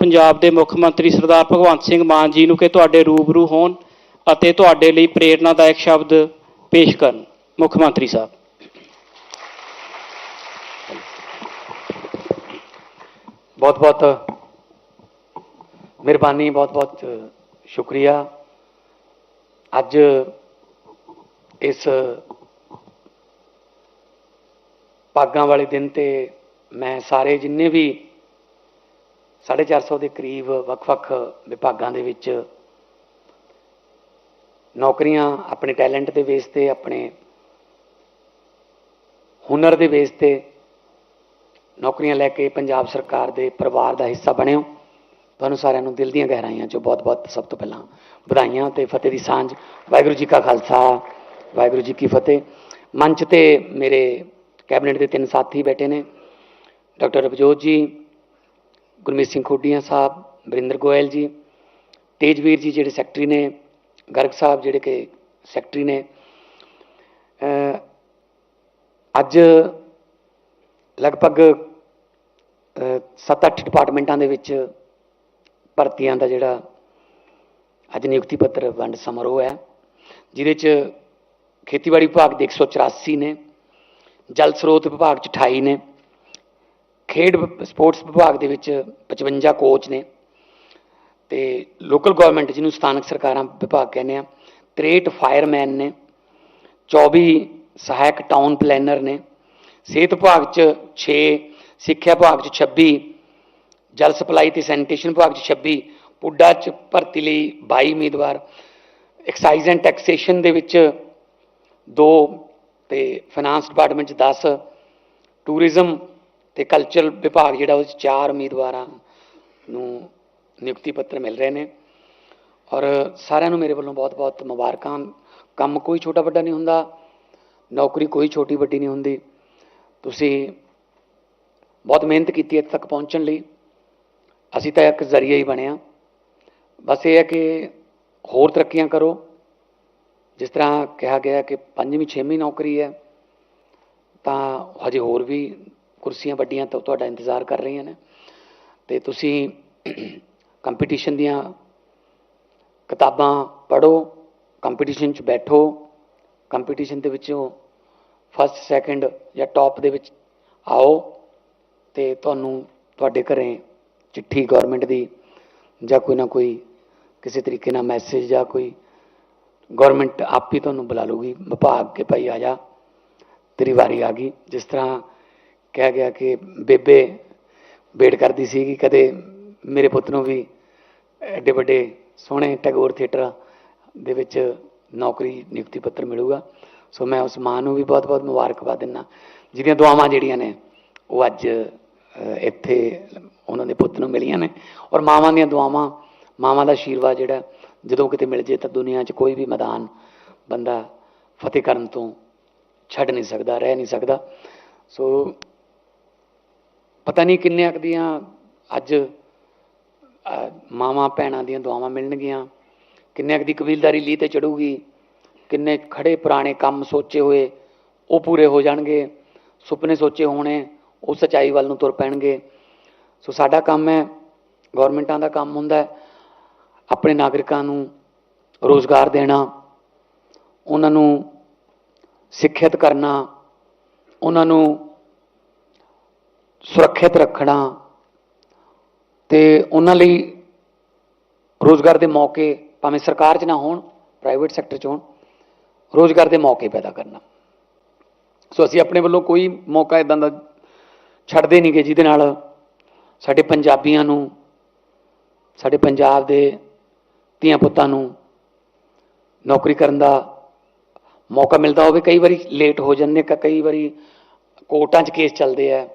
ਪੰਜਾਬ ਦੇ ਮੁੱਖ ਮੰਤਰੀ ਸਰਦਾਰ ਭਗਵੰਤ ਸਿੰਘ ਮਾਨ ਜੀ ਨੂੰ ਕਿ ਤੁਹਾਡੇ ਰੂਬਰੂ ਹੋਣ ਅਤੇ ਤੁਹਾਡੇ ਲਈ ਪ੍ਰੇਰਨਾਦਾਇਕ ਸ਼ਬਦ ਪੇਸ਼ ਕਰਨ, ਮੁੱਖ ਮੰਤਰੀ ਸਾਹਿਬ। ਬਹੁਤ ਬਹੁਤ ਮਿਹਰਬਾਨੀ ਬਹੁਤ ਬਹੁਤ ਸ਼ੁਕਰੀਆ। ਅੱਜ ਇਸ ਪਾਗਾਂ ਵਾਲੇ ਦਿਨ ਤੇ ਮੈਂ ਸਾਰੇ ਜਿੰਨੇ ਵੀ 450 ਦੇ ਕਰੀਬ ਵੱਖ-ਵੱਖ ਵਿਭਾਗਾਂ ਦੇ ਵਿੱਚ ਨੌਕਰੀਆਂ ਆਪਣੇ ਟੈਲੈਂਟ ਦੇ ਬੇਸ ਤੇ, ਆਪਣੇ ਹੁਨਰ ਦੇ ਬੇਸ ਤੇ ਨੌਕਰੀਆਂ ਲੈ ਕੇ ਪੰਜਾਬ ਸਰਕਾਰ ਦੇ ਪਰਿਵਾਰ ਦਾ ਹਿੱਸਾ ਬਣਿਓ। ਤੁਹਾਨੂੰ ਸਾਰਿਆਂ ਨੂੰ ਦਿਲ ਦੀਆਂ ਗਹਿਰਾਈਆਂ ਚੋਂ ਬਹੁਤ-ਬਹੁਤ ਸਭ ਤੋਂ ਪਹਿਲਾਂ ਵਧਾਈਆਂ ਤੇ ਫਤਿਹ ਦੀ ਸਾਂਝ। ਵਾਹਿਗੁਰੂ ਜੀ ਕਾ ਖਾਲਸਾ, ਵਾਹਿਗੁਰੂ ਜੀ ਕੀ ਫਤਿਹ। ਮੰਚ ਤੇ ਮੇਰੇ ਕੈਬਨਿਟ ਦੇ ਤਿੰਨ ਸਾਥੀ ਬੈਠੇ ਨੇ, ਡਾਕਟਰ ਰਵਜੋਤ ਜੀ ਗੁਰਮੀਤ ਸਿੰਘ ਖੋਡੀਆਂ ਸਾਹਿਬ, ਵਰਿੰਦਰ ਗੋਇਲ ਜੀ, ਤੇਜਵੀਰ ਜੀ ਜਿਹੜੇ ਸੈਕਟਰੀ ਨੇ, ਗਰਗ ਸਾਹਿਬ ਜਿਹੜੇ ਕਿ ਸੈਕਟਰੀ ਨੇ ਅੱਜ ਲਗਭਗ 7-8 ਡਿਪਾਰਟਮੈਂਟਾਂ ਦੇ ਵਿੱਚ ਭਰਤੀਆਂ ਦਾ ਜਿਹੜਾ ਅੱਜ ਨਿਯੁਕਤੀ ਪੱਤਰ ਵੰਡ ਸਮਾਰੋਹ ਹੈ, ਜਿਹਦੇ 'ਚ ਖੇਤੀਬਾੜੀ ਵਿਭਾਗ ਦੇ 184 ਨੇ, ਜਲ ਸਰੋਤ ਵਿਭਾਗ 'ਚ 28 ਨੇ ਖੇਡ ਸਪੋਰਟਸ ਵਿਭਾਗ ਦੇ ਵਿੱਚ 55 ਕੋਚ ਨੇ ਤੇ ਲੋਕਲ ਗਵਰਨਮੈਂਟ ਜਿਹਨੂੰ ਸਥਾਨਕ ਸਰਕਾਰਾਂ ਵਿਭਾਗ ਕਹਿੰਦੇ ਆ 63 ਫਾਇਰਮੈਨ ਨੇ 24 ਸਹਾਇਕ ਟਾਊਨ ਪਲੈਨਰ ਨੇ, ਸਿਹਤ ਵਿਭਾਗ 'ਚ 6 ਸਿੱਖਿਆ ਵਿਭਾਗ 'ਚ 26 ਜਲ ਸਪਲਾਈ ਤੇ ਸੈਨੀਟੇਸ਼ਨ ਵਿਭਾਗ 'ਚ 26 ਪੁੱਡਾ 'ਚ ਭਰਤੀ ਲਈ 22 ਉਮੀਦਵਾਰ ਐਕਸਾਈਜ਼ ਐਂਡ ਟੈਕਸੇਸ਼ਨ ਦੇ ਵਿੱਚ 2 ਤੇ ਫਾਈਨਾਂਸ ਡਿਪਾਰਟਮੈਂਟ 'ਚ 10 ਟੂਰਿਜ਼ਮ ਤੇ ਕਲਚਰਲ ਵਿਭਾਗ ਜਿਹੜਾ ਉਹ 'ਚ 4 ਉਮੀਦਵਾਰਾਂ ਨੂੰ ਨਿਯੁਕਤੀ ਪੱਤਰ ਮਿਲ ਰਹੇ ਨੇ। ਔਰ ਸਾਰਿਆਂ ਨੂੰ ਮੇਰੇ ਵੱਲੋਂ ਬਹੁਤ-ਬਹੁਤ ਮੁਬਾਰਕਾਂ। ਕੰਮ ਕੋਈ ਛੋਟਾ ਵੱਡਾ ਨਹੀਂ ਹੁੰਦਾ, ਨੌਕਰੀ ਕੋਈ ਛੋਟੀ ਵੱਡੀ ਨਹੀਂ ਹੁੰਦੀ। ਤੁਸੀਂ ਬਹੁਤ ਮਿਹਨਤ ਕੀਤੀ ਇੱਥੇ ਤੱਕ ਪਹੁੰਚਣ ਲਈ। ਅਸੀਂ ਤਾਂ ਇੱਕ ਜ਼ਰੀਆ ਹੀ ਬਣਿਆ। ਬਸ ਇਹ ਹੈ ਕਿ ਹੋਰ ਤਰੱਕੀਆਂ ਕਰੋ। ਜਿਸ ਤਰ੍ਹਾਂ ਕਿਹਾ ਗਿਆ ਕਿ ਪੰਜਵੀਂ, ਛੇਵੀਂ ਨੌਕਰੀ ਹੈ, ਤਾਂ ਹਜੇ ਹੋਰ ਵੀ ਕੁਰਸੀਆਂ ਵੱਡੀਆਂ ਤਾਂ ਤੁਹਾਡਾ ਇੰਤਜ਼ਾਰ ਕਰ ਰਹੀਆਂ ਨੇ। ਤੇ ਤੁਸੀਂ ਕੰਪੀਟੀਸ਼ਨ ਦੀਆਂ ਕਿਤਾਬਾਂ ਪੜ੍ਹੋ ਕੰਪੀਟੀਸ਼ਨ 'ਚ ਬੈਠੋ। ਕੰਪੀਟੀਸ਼ਨ ਦੇ ਵਿੱਚੋਂ ਫਸਟ ਸੈਕੰਡ ਜਾਂ ਟੌਪ ਦੇ ਵਿੱਚ ਆਓ ਤੇ ਤੁਹਾਨੂੰ ਤੁਹਾਡੇ ਘਰੇ ਚਿੱਠੀ ਗਵਰਨਮੈਂਟ ਦੀ ਜਾਂ ਕੋਈ ਨਾ ਕੋਈ ਕਿਸੇ ਤਰੀਕੇ ਨਾਲ ਮੈਸੇਜ ਜਾਂ ਕੋਈ ਗਵਰਨਮੈਂਟ ਆਪ ਹੀ ਤੁਹਾਨੂੰ ਬੁਲਾ ਲੂਗੀ ਵਿਭਾਗ ਕੇ ਭਾਈ ਆ ਜਾ, ਤੇਰੀ ਵਾਰੀ ਆ ਗਈ। ਜਿਸ ਤਰ੍ਹਾਂ ਕਿਹਾ ਗਿਆ ਕਿ ਬੇਬੇ ਵੇਟ ਕਰਦੀ ਸੀ ਕਿ ਕਦੇ ਮੇਰੇ ਪੁੱਤ ਨੂੰ ਵੀ ਐਡੇ ਵੱਡੇ ਸੋਹਣੇ ਟੈਗੋਰ ਥੀਏਟਰ ਦੇ ਵਿੱਚ ਨੌਕਰੀ, ਨਿਯੁਕਤੀ ਪੱਤਰ ਮਿਲੂਗਾ। ਸੋ ਮੈਂ ਉਸ ਮਾਂ ਨੂੰ ਵੀ ਬਹੁਤ-ਬਹੁਤ ਮੁਬਾਰਕਬਾਦ ਦਿੰਦਾ। ਜਿਹਦੀਆਂ ਦੁਆਵਾਂ ਜਿਹੜੀਆਂ ਨੇ, ਉਹ ਅੱਜ ਇੱਥੇ ਉਹਨਾਂ ਦੇ ਪੁੱਤ ਨੂੰ ਮਿਲੀਆਂ ਨੇ। ਔਰ ਮਾਵਾਂ ਦੀਆਂ ਦੁਆਵਾਂ, ਮਾਵਾਂ ਦਾ ਆਸ਼ੀਰਵਾਦ ਜਿਹੜਾ, ਜਦੋਂ ਕਿਤੇ ਮਿਲ ਜੇ ਤਾਂ ਦੁਨੀਆ 'ਚ ਕੋਈ ਵੀ ਮੈਦਾਨ ਬੰਦਾ ਫਤਿਹ ਕਰਨ ਤੋਂ ਛੱਡ ਨਹੀਂ ਸਕਦਾ, ਰਹਿ ਨਹੀਂ ਸਕਦਾ। ਸੋ ਪਤਾ ਨਹੀਂ ਕਿੰਨੇ ਕੁ ਦੀਆਂ ਅੱਜ ਅਹ, ਮਾਵਾਂ ਭੈਣਾਂ ਦੀਆਂ ਦੁਆਵਾਂ ਮਿਲਣਗੀਆਂ ਕਿੰਨੇ ਕੁ ਦੀ ਕਬੀਲਦਾਰੀ ਲੀ ਤੇ ਚੜੂਗੀ ਕਿੰਨੇ ਖੜੇ ਪੁਰਾਣੇ ਕੰਮ ਸੋਚੇ ਹੋਏ ਉਹ ਪੂਰੇ ਹੋ ਜਾਣਗੇ ਸੁਪਨੇ ਸੋਚੇ ਹੋਣੇ ਉਹ ਸਚਾਈ ਵੱਲ ਨੂੰ ਤੁਰ ਪੈਣਗੇ। ਸੋ ਸਾਡਾ ਕੰਮ ਹੈ ਗਵਰਨਮੈਂਟਾਂ ਦਾ ਕੰਮ ਹੁੰਦਾ ਹੈ ਆਪਣੇ ਨਾਗਰਿਕਾਂ ਨੂੰ ਰੋਜ਼ਗਾਰ ਦੇਣਾ ਉਹਨਾਂ ਨੂੰ ਸਿੱਖਿਅਤ ਕਰਨਾ ਉਹਨਾਂ ਨੂੰ ਸੁਰੱਖਿਅਤ ਰੱਖਣਾ ਤੇ ਉਹਨਾਂ ਲਈ ਰੋਜ਼ਗਾਰ ਦੇ ਮੌਕੇ ਭਾਵੇਂ ਸਰਕਾਰ 'ਚ ਨਾ ਹੋਣ ਪ੍ਰਾਈਵੇਟ ਸੈਕਟਰ 'ਚ ਹੋਣ, ਰੋਜ਼ਗਾਰ ਦੇ ਮੌਕੇ ਪੈਦਾ ਕਰਨਾ। ਸੋ ਅਸੀਂ ਆਪਣੇ ਵੱਲੋਂ ਕੋਈ ਮੌਕਾ ਇਦਾਂ ਦਾ ਛੱਡਦੇ ਨਹੀਂਗੇ ਜਿਹਦੇ ਨਾਲ ਸਾਡੇ ਪੰਜਾਬੀਆਂ ਨੂੰ, ਸਾਡੇ ਪੰਜਾਬ ਦੇ ਧੀਆਂ ਪੁੱਤਾਂ ਨੂੰ ਨੌਕਰੀ ਕਰਨ ਦਾ ਮੌਕਾ ਮਿਲਦਾ ਹੋਵੇ। ਕਈ ਵਾਰੀ ਲੇਟ ਹੋ ਜਾਂਦੇ ਕ- ਕਈ ਵਾਰੀ ਕੋਰਟਾਂ 'ਚ ਕੇਸ ਚੱਲਦੇ ਆ।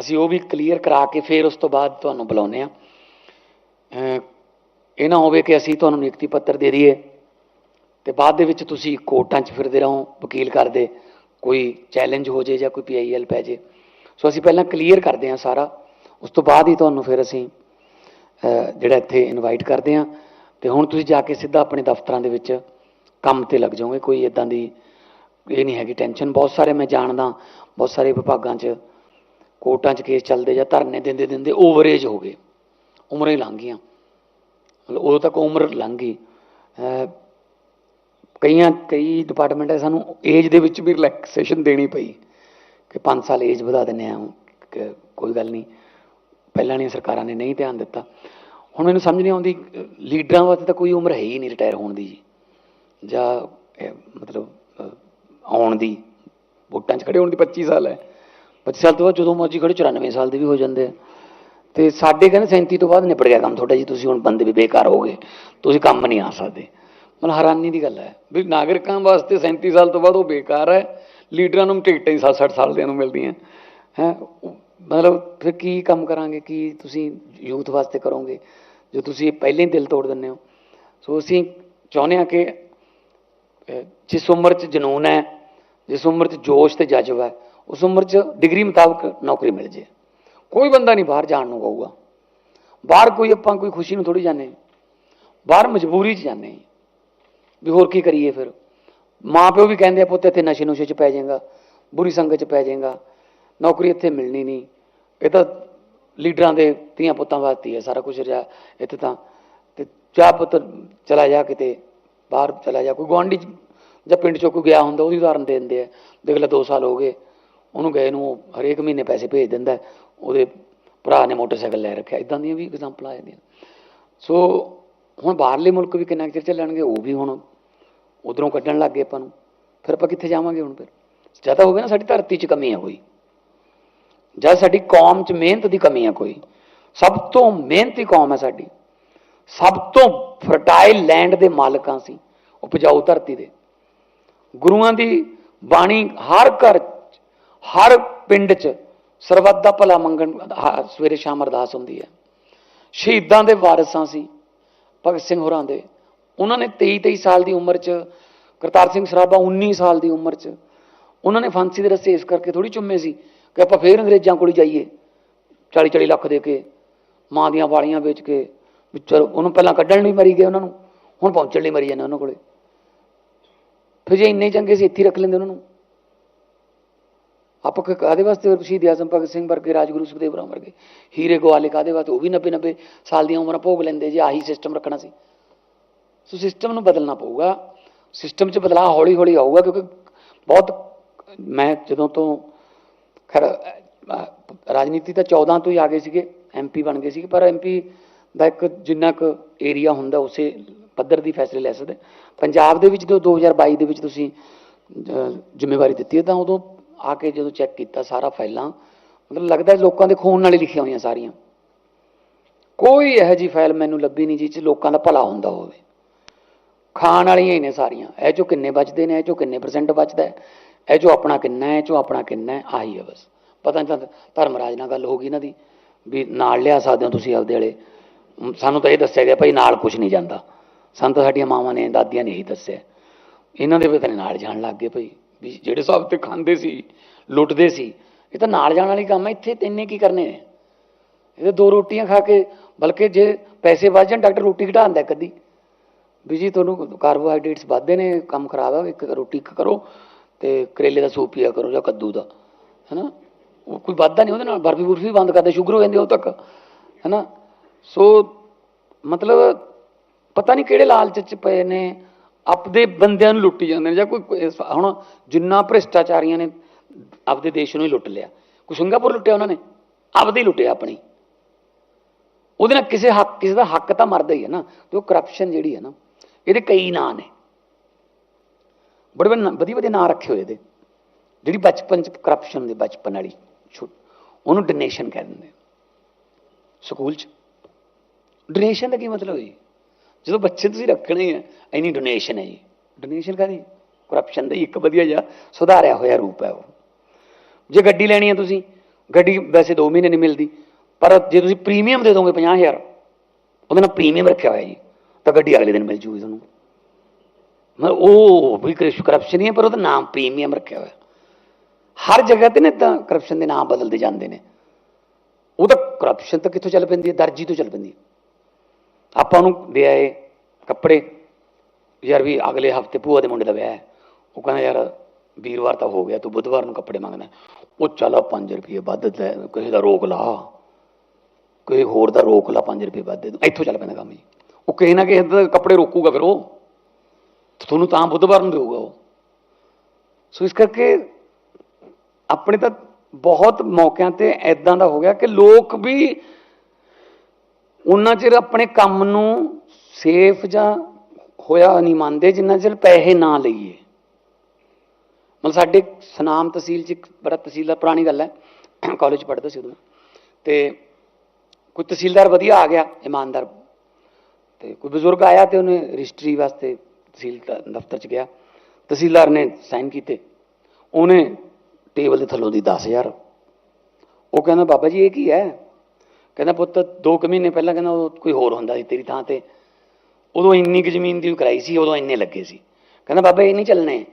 ਅਸੀਂ ਉਹ ਵੀ ਕਲੀਅਰ ਕਰਾ ਕੇ ਫਿਰ ਉਸ ਤੋਂ ਬਾਅਦ ਤੁਹਾਨੂੰ ਬੁਲਾਉਂਦੇ ਆ ਇਹ ਨਾ ਹੋਵੇ ਕਿ ਅਸੀਂ ਤੁਹਾਨੂੰ ਨਿਯੁਕਤੀ ਪੱਤਰ ਦੇ ਦਈਏ ਤੇ ਬਾਅਦ ਦੇ ਵਿੱਚ ਤੁਸੀਂ ਕੋਰਟਾਂ 'ਚ ਫਿਰਦੇ ਰਹੋ, ਵਕੀਲ ਕਰਦੇ, ਕੋਈ ਚੈਲੰਜ ਹੋ ਜੇ ਜਾਂ ਕੋਈ ਪੀਆਈਐਲ ਪੈ ਜੇ। ਸੋ ਅਸੀਂ ਪਹਿਲਾਂ ਕਲੀਅਰ ਕਰਦੇ ਹਾਂ ਸਾਰਾ, ਉਸ ਤੋਂ ਬਾਅਦ ਹੀ ਤੁਹਾਨੂੰ ਫਿਰ ਅਸੀਂ ਜਿਹੜਾ ਇੱਥੇ ਇਨਵਾਈਟ ਕਰਦੇ ਹਾਂ। ਤੇ ਹੁਣ ਤੁਸੀਂ ਜਾ ਕੇ ਸਿੱਧਾ ਆਪਣੇ ਦਫ਼ਤਰਾਂ ਦੇ ਵਿੱਚ ਕੰਮ ਤੇ ਲੱਗ ਜਾਓਗੇ, ਕੋਈ ਇਦਾਂ ਦੀ ਇਹ ਨਹੀਂ ਹੈਗੀ ਟੈਨਸ਼ਨ ਬਹੁਤ ਸਾਰੇ ਮੈਂ ਜਾਣਦਾ, ਬਹੁਤ ਸਾਰੇ ਵਿਭਾਗਾਂ 'ਚ ਕੋਰਟਾਂ 'ਚ ਕੇਸ ਚੱਲਦੇ ਜਾਂ ਧਰਨੇ ਦਿੰਦੇ ਦਿੰਦੇ ਓਵਰੇਜ ਹੋ ਗਏ। ਉਮਰਾਂ ਹੀ ਲੰਘ ਗਈਆਂ। ਮਤਲਬ ਉਦੋਂ ਤੱਕ ਉਮਰ ਲੰਘ ਗਈ। ਕਈਆਂ, ਕਈ ਡਿਪਾਰਟਮੈਂਟ ਹੈ ਸਾਨੂੰ ਏਜ ਦੇ ਵਿੱਚ ਵੀ ਰਿਲੈਕਸੇਸ਼ਨ ਦੇਣੀ ਪਈ ਕਿ 5 ਸਾਲ ਏਜ ਵਧਾ ਦਿੰਦੇ ਆ ਕਿ ਕੋਈ ਗੱਲ ਨਹੀਂ। ਪਹਿਲਾਂ ਨਹੀਂ ਸਰਕਾਰਾਂ ਨੇ ਨਹੀਂ ਧਿਆਨ ਦਿੱਤਾ। ਹੁਣ ਮੈਨੂੰ ਸਮਝ ਨਹੀਂ ਆਉਂਦੀ, ਲੀਡਰਾਂ ਵਾਸਤੇ ਤਾਂ ਕੋਈ ਉਮਰ ਹੈ ਹੀ ਨਹੀਂ ਰਿਟਾਇਰ ਹੋਣ ਦੀ ਜੀ। ਜਾਂ ਮਤਲਬ ਆਉਣ ਦੀ, ਵੋਟਾਂ 'ਚ ਖੜੇ ਹੋਣ ਦੀ 25 ਸਾਲ ਹੈ 25 ਸਾਲ ਤੋਂ ਬਾਅਦ ਜਦੋਂ ਮਰਜ਼ੀ ਖੜੇ 94 ਸਾਲ ਦੇ ਵੀ ਹੋ ਜਾਂਦੇ ਆ। ਤੇ ਸਾਡੇ ਕਹਿੰਦੇ 37 ਤੋਂ ਬਾਅਦ ਨਿਪਟ ਗਿਆ ਕੰਮ ਤੁਹਾਡਾ ਜੀ, ਤੁਸੀਂ ਹੁਣ ਬੰਦੇ ਵੀ ਬੇਕਾਰ ਹੋ ਗਏ। ਤੁਸੀਂ ਕੰਮ ਨਹੀਂ ਆ ਸਕਦੇ। ਮਤਲਬ ਹੈਰਾਨੀ ਦੀ ਗੱਲ ਹੈ। ਵੀ ਨਾਗਰਿਕਾਂ ਵਾਸਤੇ 37 ਸਾਲ ਤੋਂ ਬਾਅਦ ਉਹ ਬੇਕਾਰ ਹੈ। ਲੀਡਰਾਂ ਨੂੰ ਟਿਕਟਾਂ ਹੀ 60 ਸਾਲ ਦਿਆਂ ਨੂੰ ਮਿਲਦੀਆਂ। ਹੈ, ਮਤਲਬ ਫਿਰ ਕੀ ਕੰਮ ਕਰਾਂਗੇ, ਕੀ ਤੁਸੀਂ ਯੂਥ ਵਾਸਤੇ ਕਰੋਗੇ? ਜੋ ਤੁਸੀਂ ਪਹਿਲਾਂ ਹੀ ਦਿਲ ਤੋੜ ਦਿੰਦੇ ਹੋ। ਸੋ ਅਸੀਂ ਚਾਹੁੰਦੇ ਹਾਂ ਕਿ ਜਿਸ ਉਮਰ 'ਚ ਜਨੂਨ ਹੈ, ਜਿਸ ਉਮਰ 'ਚ ਜੋਸ਼ ਤੇ ਜਜ਼ਬਾ ਹੈ ਉਸ ਉਮਰ 'ਚ ਡਿਗਰੀ ਮੁਤਾਬਕ ਨੌਕਰੀ ਮਿਲ ਜੇ। ਕੋਈ ਬੰਦਾ ਨਹੀਂ ਬਾਹਰ ਜਾਣ ਨੂੰ ਕਹੂਗਾ। ਬਾਹਰ ਕੋਈ ਆਪਾਂ ਕੋਈ ਖੁਸ਼ੀ ਨੂੰ ਥੋੜੀ ਜਾਂਦੇ ਬਾਹਰ ਮਜਬੂਰੀ 'ਚ ਜਾਂਦੇ ਵੀ ਹੋਰ ਕੀ ਕਰੀਏ ਫਿਰ? ਮਾਂ ਪਿਓ ਵੀ ਕਹਿੰਦੇ ਆ, ਪੁੱਤ, ਇੱਥੇ ਨਸ਼ੇ ਨੁਸ਼ੇ 'ਚ ਪੈ ਜਾਏਗਾ, ਬੁਰੀ ਸੰਗਤ 'ਚ ਪੈ ਜਾਏਗਾ। ਨੌਕਰੀ ਇੱਥੇ ਮਿਲਣੀ ਨਹੀਂ। ਇਹ ਤਾਂ ਲੀਡਰਾਂ ਦੇ ਧੀਆਂ ਪੁੱਤਾਂ ਵਾਸਤੇ ਹੈ ਸਾਰਾ ਕੁਝ ਰਿਹਾ ਇੱਥੇ ਤਾਂ। ਤੇ ਜਾ ਪੁੱਤ, ਚਲਾ ਜਾ ਕਿਤੇ, ਬਾਹਰ ਚਲਾ ਜਾ। ਕੋਈ ਗੁਆਂਢੀ ਜਾਂ ਪਿੰਡ 'ਚੋਂ ਕੋਈ ਗਿਆ ਹੁੰਦਾ, ਉਹਦੀ ਉਦਾਹਰਨ ਦੇ ਦਿੰਦੇ ਆ। ਦੇਖ ਲੈ 2 ਸਾਲ ਹੋ ਗਏ। ਉਹਨੂੰ ਗਏ ਨੂੰ ਉਹ ਹਰੇਕ ਮਹੀਨੇ ਪੈਸੇ ਭੇਜ ਦਿੰਦਾ ਉਹਦੇ ਭਰਾ ਨੇ ਮੋਟਰਸਾਈਕਲ ਲੈ ਰੱਖਿਆ। ਇਦਾਂ ਦੀਆਂ ਵੀ ਐਗਜ਼ਾਮਪਲਾਂ ਆ ਜਾਂਦੀਆਂ। ਸੋ ਹੁਣ ਬਾਹਰਲੇ ਮੁਲਕ ਵੀ ਕਿੰਨਾ ਕੁ ਚਿਰ ਚੱਲਣਗੇ, ਉਹ ਵੀ ਹੁਣ ਉਧਰੋਂ ਕੱਢਣ ਲੱਗ ਗਏ ਆਪਾਂ ਨੂੰ। ਫਿਰ ਆਪਾਂ ਕਿੱਥੇ ਜਾਵਾਂਗੇ ਹੁਣ ਫਿਰ? ਜਾਂ ਤਾਂ ਹੋਵੇ ਨਾ, ਸਾਡੀ ਧਰਤੀ 'ਚ ਕਮੀ ਹੈ ਕੋਈ। ਜਾਂ ਸਾਡੀ ਕੌਮ 'ਚ ਮਿਹਨਤ ਦੀ ਕਮੀ ਹੈ ਕੋਈ। ਸਭ ਤੋਂ ਮਿਹਨਤੀ ਕੌਮ ਹੈ ਸਾਡੀ। ਸਭ ਤੋਂ ਫਰਟਾਈਲ ਲੈਂਡ ਦੇ ਮਾਲਕਾਂ ਸੀ। ਉਪਜਾਊ ਧਰਤੀ ਦੇ। ਗੁਰੂਆਂ ਦੀ ਬਾਣੀ ਹਰ ਘਰ ਹਰ ਪਿੰਡ 'ਚ ਸਰਬੱਤ ਦਾ ਭਲਾ ਮੰਗਣ, ਹ- ਸਵੇਰੇ ਸ਼ਾਮ ਅਰਦਾਸ ਹੁੰਦੀ ਹੈ। ਸ਼ਹੀਦਾਂ ਦੇ ਵਾਰਿਸਾਂ ਸੀ, ਭਗਤ ਸਿੰਘ ਹੋਰਾਂ ਦੇ। ਉਹਨਾਂ ਨੇ 23 23 ਸਾਲ ਦੀ ਉਮਰ 'ਚ, ਕਰਤਾਰ ਸਿੰਘ ਸਰਾਭਾ 19 ਸਾਲ ਦੀ ਉਮਰ 'ਚ, ਉਹਨਾਂ ਨੇ ਫਾਂਸੀ ਦੇ ਰੱਸੇ ਇਸ ਕਰਕੇ ਥੋੜੀ ਚੁੰਮੇ ਸੀ ਕਿ ਆਪਾਂ ਫੇਰ ਅੰਗਰੇਜ਼ਾਂ ਕੋਲ ਜਾਈਏ 40 40 ਲੱਖ ਦੇ ਕੇ, ਮਾਂ ਦੀਆਂ ਵਾਲੀਆਂ ਵੇਚ ਕੇ, ਵੀ ਚਲੋ ਉਹਨੂੰ ਪਹਿਲਾਂ ਕੱਢਣ ਲਈ ਮਰੀ ਗਏ ਉਹਨਾਂ ਨੂੰ, ਹੁਣ ਪਹੁੰਚਣ ਲਈ ਮਰੀ ਜਾਂਦੇ ਉਹਨਾਂ ਕੋਲੇ। ਫਿਰ ਜੇ ਇੰਨੇ ਚੰਗੇ ਸੀ, ਇੱਥੇ ਹੀ ਰੱਖ ਲੈਂਦੇ ਉਹਨਾਂ ਨੂੰ। ਆਪਾਂ ਕ- ਕਾਹਦੇ ਵਾਸਤੇ ਸ਼ਹੀਦ ਆਜ਼ਮ ਭਗਤ ਸਿੰਘ ਵਰਗੇ, ਰਾਜਗੁਰੂ ਸੁਖਦੇਵ ਰਾਮ ਵਰਗੇ, ਹੀਰੇ ਗਵਾਲੇ ਕਾਹਦੇ ਵਾਸਤੇ? ਉਹ ਵੀ 90 90 ਸਾਲ ਦੀਆਂ ਉਮਰਾਂ ਭੋਗ ਲੈਂਦੇ ਜੇ, ਆਹੀ ਸਿਸਟਮ ਰੱਖਣਾ ਸੀ। ਸੋ ਸਿਸਟਮ ਨੂੰ ਬਦਲਣਾ ਪਊਗਾ। ਸਿਸਟਮ 'ਚ ਬਦਲਾਅ ਹੌਲੀ ਹੌਲੀ ਆਊਗਾ ਕਿਉਂਕਿ ਬਹੁਤ ਮੈਂ ਜਦੋਂ ਤੋਂ ਖੈਰ ਰਾਜਨੀਤੀ ਤਾਂ 14 ਤੋਂ ਹੀ ਆ ਗਏ ਸੀਗੇ ਐਮਪੀ ਬਣ ਗਏ ਸੀਗੇ, ਪਰ ਐਮਪੀ ਦਾ ਇੱਕ ਜਿੰਨਾ ਕੁ ਏਰੀਆ ਹੁੰਦਾ ਉਸੇ ਪੱਧਰ ਦੀ ਫੈਸਲੇ ਲੈ ਸਕਦੇ। ਪੰਜਾਬ ਦੇ ਵਿੱਚ ਜਦੋਂ 2022 ਦੇ ਵਿੱਚ ਤੁਸੀਂ ਜ਼ਿੰਮੇਵਾਰੀ ਦਿੱਤੀ ਹੈ ਤਾਂ ਉਦੋਂ ਆ ਕੇ ਜਦੋਂ ਚੈੱਕ ਕੀਤਾ ਸਾਰਾ ਫਾਈਲਾਂ, ਮਤਲਬ ਲੱਗਦਾ ਲੋਕਾਂ ਦੇ ਖੂਨ ਨਾਲ ਹੀ ਲਿਖੀਆਂ ਹੋਈਆਂ ਸਾਰੀਆਂ। ਕੋਈ ਇਹੋ ਜੀ ਫਾਈਲ ਮੈਨੂੰ ਲੱਭੀ ਨਹੀਂ ਜਿਸ 'ਚ ਲੋਕਾਂ ਦਾ ਭਲਾ ਹੁੰਦਾ ਹੋਵੇ। ਖਾਣ ਵਾਲੀਆਂ ਹੀ ਨੇ ਸਾਰੀਆਂ। ਇਹ ਚੋਂ ਕਿੰਨੇ ਬਚਦੇ ਨੇ, ਇਹ ਚੋਂ ਕਿੰਨੇ ਪਰਸੈਂਟ ਬਚਦਾ ਹੈ? ਇਹ ਚੋਂ ਆਪਣਾ ਕਿੰਨਾ ਹੈ, ਇਹ ਚੋਂ ਆਪਣਾ ਕਿੰਨਾ ਹੈ? ਆਹੀ ਹੈ ਬਸ। ਪਤਾ ਨਹੀਂ ਤਾਂ ਧਰਮਰਾਜ ਨਾਲ ਗੱਲ ਹੋ ਗਈ ਇਹਨਾਂ ਦੀ, ਵੀ ਨਾਲ ਲਿਆ ਸਕਦੇ ਹੋ ਤੁਸੀਂ ਆਪਦੇ ਵਾਲੇ। ਸਾਨੂੰ ਤਾਂ ਇਹ ਦੱਸਿਆ ਗਿਆ ਭਾਈ ਨਾਲ ਕੁਝ ਨਹੀਂ ਜਾਂਦਾ। ਸਾਨੂੰ ਤਾਂ ਸਾਡੀਆਂ ਮਾਵਾਂ ਨੇ ਦਾਦੀਆਂ ਨੇ ਇਹੀ ਦੱਸਿਆ। ਇਹਨਾਂ ਦੇ ਪਤਾ ਨਹੀਂ ਨਾਲ ਜਾਣ ਲੱਗ ਗਏ ਭਾਈ। ਵੀ ਜਿਹੜੇ ਹਿਸਾਬ ਤੇ ਖਾਂਦੇ ਸੀ, ਲੁੱਟਦੇ ਸੀ, ਇਹ ਤਾਂ ਨਾਲ ਜਾਣ ਵਾਲੀ ਕੰਮ ਹੈ, ਇੱਥੇ ਤੈਨੇ ਕੀ ਕਰਨੇ ਨੇ? ਇਹ ਤਾਂ ਦੋ ਰੋਟੀਆਂ ਖਾ ਕੇ, ਬਲਕਿ ਜੇ ਪੈਸੇ ਵੱਧ ਜਾਣ, ਡਾਕਟਰ ਰੋਟੀ ਘਟਾ ਦਿੰਦਾ ਕਦੀ ਵੀ ਜੀ ਤੁਹਾਨੂੰ ਕਾਰਬੋਹਾਈਡਰੇਟਸ ਵੱਧਦੇ ਨੇ, ਕੰਮ ਖਰਾਬ ਆ, ਇੱਕ ਰੋਟੀ ਇੱਕ ਕਰੋ, ਤੇ ਕਰੇਲੇ ਦਾ ਸੂਪ ਪੀਆ ਕਰੋ ਜਾਂ ਕੱਦੂ ਦਾ, ਹੈਨਾ? ਉਹ ਕੋਈ ਵੱਧਦਾ ਨਹੀਂ ਉਹਦੇ ਨਾਲ, ਬਰਫੀ ਬੁਰਫੀ ਬੰਦ ਕਰਦੇ, ਸ਼ੂਗਰ ਹੋ ਜਾਂਦੀ ਉਹ ਤੱਕ, ਹੈਨਾ? ਸੋ ਮਤਲਬ ਪਤਾ ਨਹੀਂ ਕਿਹੜੇ ਲਾਲਚ ਚ ਪਏ ਨੇ ਆਪਦੇ ਬੰਦਿਆਂ ਨੂੰ ਲੁੱਟੀ ਜਾਂਦੇ ਨੇ ਜਾਂ ਕੋਈ ਹੁਣ ਜਿੰਨਾ ਭ੍ਰਿਸ਼ਟਾਚਾਰੀਆਂ ਨੇ ਆਪਦੇ ਦੇਸ਼ ਨੂੰ ਹੀ ਲੁੱਟ ਲਿਆ। ਕੋਈ ਸਿੰਗਾਪੁਰ ਲੁੱਟਿਆ ਉਹਨਾਂ ਨੇ? ਆਪਦੇ ਹੀ ਲੁੱਟਿਆ ਆਪਣੀ। ਉਹਦੇ ਨਾਲ ਕਿਸੇ ਹੱਕ ਕਿਸੇ ਦਾ ਹੱਕ ਤਾਂ ਮਰਦਾ ਹੀ ਹੈ ਨਾ। ਤੇ ਉਹ ਕਰਪਸ਼ਨ ਜਿਹੜੀ ਹੈ ਨਾ, ਇਹਦੇ ਕਈ ਨਾਂ ਨੇ। ਬੜੇ ਵਧੀਆ ਵਧੀਆ ਨਾਂ ਰੱਖੇ ਹੋਏ ਇਹਦੇ। ਜਿਹੜੀ ਬਚਪਨ ਚ ਕਰਪਸ਼ਨ ਦੇ ਬਚਪਨ ਵਾਲੀ ਛੁ- ਉਹਨੂੰ ਡੋਨੇਸ਼ਨ ਕਹਿ ਦਿੰਦੇ ਸਕੂਲ ਚ। ਡੋਨੇਸ਼ਨ ਦਾ ਕੀ ਮਤਲਬ ਹੈ ਜੀ? ਜਦੋਂ ਬੱਚੇ ਤੁਸੀਂ ਰੱਖਣੇ ਆ ਐਨੀ ਡੋਨੇਸ਼ਨ ਹੈ ਜੀ। ਡੋਨੇਸ਼ਨ ਕਾਹਦੀ? ਕਰਪਸ਼ਨ ਦਾ ਹੀ ਇੱਕ ਵਧੀਆ ਜਿਹਾ ਸੁਧਾਰਿਆ ਹੋਇਆ ਰੂਪ ਹੈ ਉਹ। ਜੇ ਗੱਡੀ ਲੈਣੀ ਹੈ ਤੁਸੀਂ, ਗੱਡੀ ਵੈਸੇ 2 ਮਹੀਨੇ ਨਹੀਂ ਮਿਲਦੀ, ਪਰ ਜੇ ਤੁਸੀਂ ਪ੍ਰੀਮੀਅਮ ਦੇ ਦੋਗੇ 50000 ਉਹਦੇ ਨਾਲ ਪ੍ਰੀਮੀਅਮ ਰੱਖਿਆ ਹੋਇਆ ਜੀ, ਤਾਂ ਗੱਡੀ ਅਗਲੇ ਦਿਨ ਮਿਲ ਜੂਗੀ ਤੁਹਾਨੂੰ। ਮਤਲਬ ਉਹ ਵੀ ਕਰਪਸ਼ਨ ਹੀ ਹੈ, ਪਰ ਉਹਦਾ ਨਾਮ ਪ੍ਰੀਮੀਅਮ ਰੱਖਿਆ ਹੋਇਆ। ਹਰ ਜਗ੍ਹਾ ਤੇ ਨੇ ਤਾਂ ਕਰਪਸ਼ਨ ਦੇ ਨਾਮ ਬਦਲਦੇ ਜਾਂਦੇ ਨੇ। ਉਹ ਤਾਂ ਕਰਪਸ਼ਨ ਤਾਂ ਕਿੱਥੋਂ ਚੱਲ ਪੈਂਦੀ ਹੈ? ਦਰਜੀ ਤੋਂ ਚੱਲ ਪੈਂਦੀ ਹੈ। ਆਪਾਂ ਨੂੰ ਦੇ ਆਏ ਕੱਪੜੇ। ਯਾਰ ਵੀ ਅਗਲੇ ਹਫ਼ਤੇ ਭੂਆ ਦੇ ਮੁੰਡੇ ਦਾ ਵਿਆਹ ਹੈ। ਉਹ ਕਹਿੰਦਾ, ਯਾਰ ਵੀਰਵਾਰ ਤਾਂ ਹੋ ਗਿਆ, ਤੂੰ ਬੁੱਧਵਾਰ ਨੂੰ ਕੱਪੜੇ ਮੰਗਦਾ ਉਹ ਚੱਲ 5 ਰੁਪਏ ਵੱਧ ਲੈ, ਕਿਸੇ ਦਾ ਰੋਕ ਲਾ। ਕੋਈ ਹੋਰ ਦਾ ਰੋਕ ਲਾ 5 ਰੁਪਏ ਵੱਧ ਦੇ ਦੂੰ। ਇੱਥੋਂ ਚੱਲ ਪੈਂਦਾ ਕੰਮ ਜੀ। ਉਹ ਕਿਸੇ ਨਾ ਕਿਸੇ ਦਾ ਕੱਪੜੇ ਰੋਕੂਗਾ ਫਿਰ ਉਹ। ਤੁਹਾਨੂੰ ਤਾਂ ਬੁੱਧਵਾਰ ਨੂੰ ਦੇਊਗਾ ਉਹ। ਸੋ ਇਸ ਕਰਕੇ ਆਪਣੇ ਤਾਂ ਬਹੁਤ ਮੌਕਿਆਂ ਤੇ ਐਦਾਂ ਦਾ ਹੋ ਗਿਆ ਕਿ ਲੋਕ ਵੀ ਉਹਨਾਂ ਚਿਰ ਆਪਣੇ ਕੰਮ ਨੂੰ ਸੇਫ ਜਾਂ ਹੋਇਆ ਨਹੀਂ ਮੰਨਦੇ, ਜਿੰਨਾ ਚਿਰ ਪੈਸੇ ਨਾ ਲਈਏ। ਮਤਲਬ ਸਾਡੇ ਸਨਾਮ ਤਹਿਸੀਲ ਚ ਇੱਕ ਬੜਾ ਤਹਿਸੀਲਦਾਰ, ਪੁਰਾਣੀ ਗੱਲ ਹੈ। ਕਾਲਜ ਪੜ੍ਹਦਾ ਸੀ ਉਦੋਂ ਮੈਂ। ਤੇ ਕੋਈ ਤਹਿਸੀਲਦਾਰ ਵਧੀਆ ਆ ਗਿਆ, ਇਮਾਨਦਾਰ। ਤੇ ਕੋਈ ਬਜ਼ੁਰਗ ਆਇਆ ਤੇ ਉਹਨੇ ਰਜਿਸਟਰੀ ਵਾਸਤੇ ਤਹਿਸੀਲ ਦਫ਼ਤਰ ਚ ਗਿਆ। ਤਹਿਸੀਲਦਾਰ ਨੇ ਸਾਈਨ ਕੀਤੇ। ਉਹਨੇ ਟੇਬਲ ਦੇ ਥੱਲੋਂ ਦੀ 10000 ਉਹ ਕਹਿੰਦਾ, ਬਾਬਾ ਜੀ, ਇਹ ਕੀ ਹੈ? ਕਹਿੰਦਾ ਪੁੱਤ 2 ਕੁ ਮਹੀਨੇ ਪਹਿਲਾਂ ਕਹਿੰਦਾ ਉਹ ਕੋਈ ਹੋਰ ਹੁੰਦਾ ਸੀ ਤੇਰੀ ਥਾਂ ਤੇ। ਉਦੋਂ ਇੰਨੀ ਕੁ ਜ਼ਮੀਨ ਦੀ ਕਰਾਈ ਸੀ, ਉਦੋਂ ਇੰਨੇ ਲੱਗੇ ਸੀ। ਕਹਿੰਦਾ, ਬਾਬਾ, ਇਹ ਨਹੀਂ ਚੱਲਣੇ।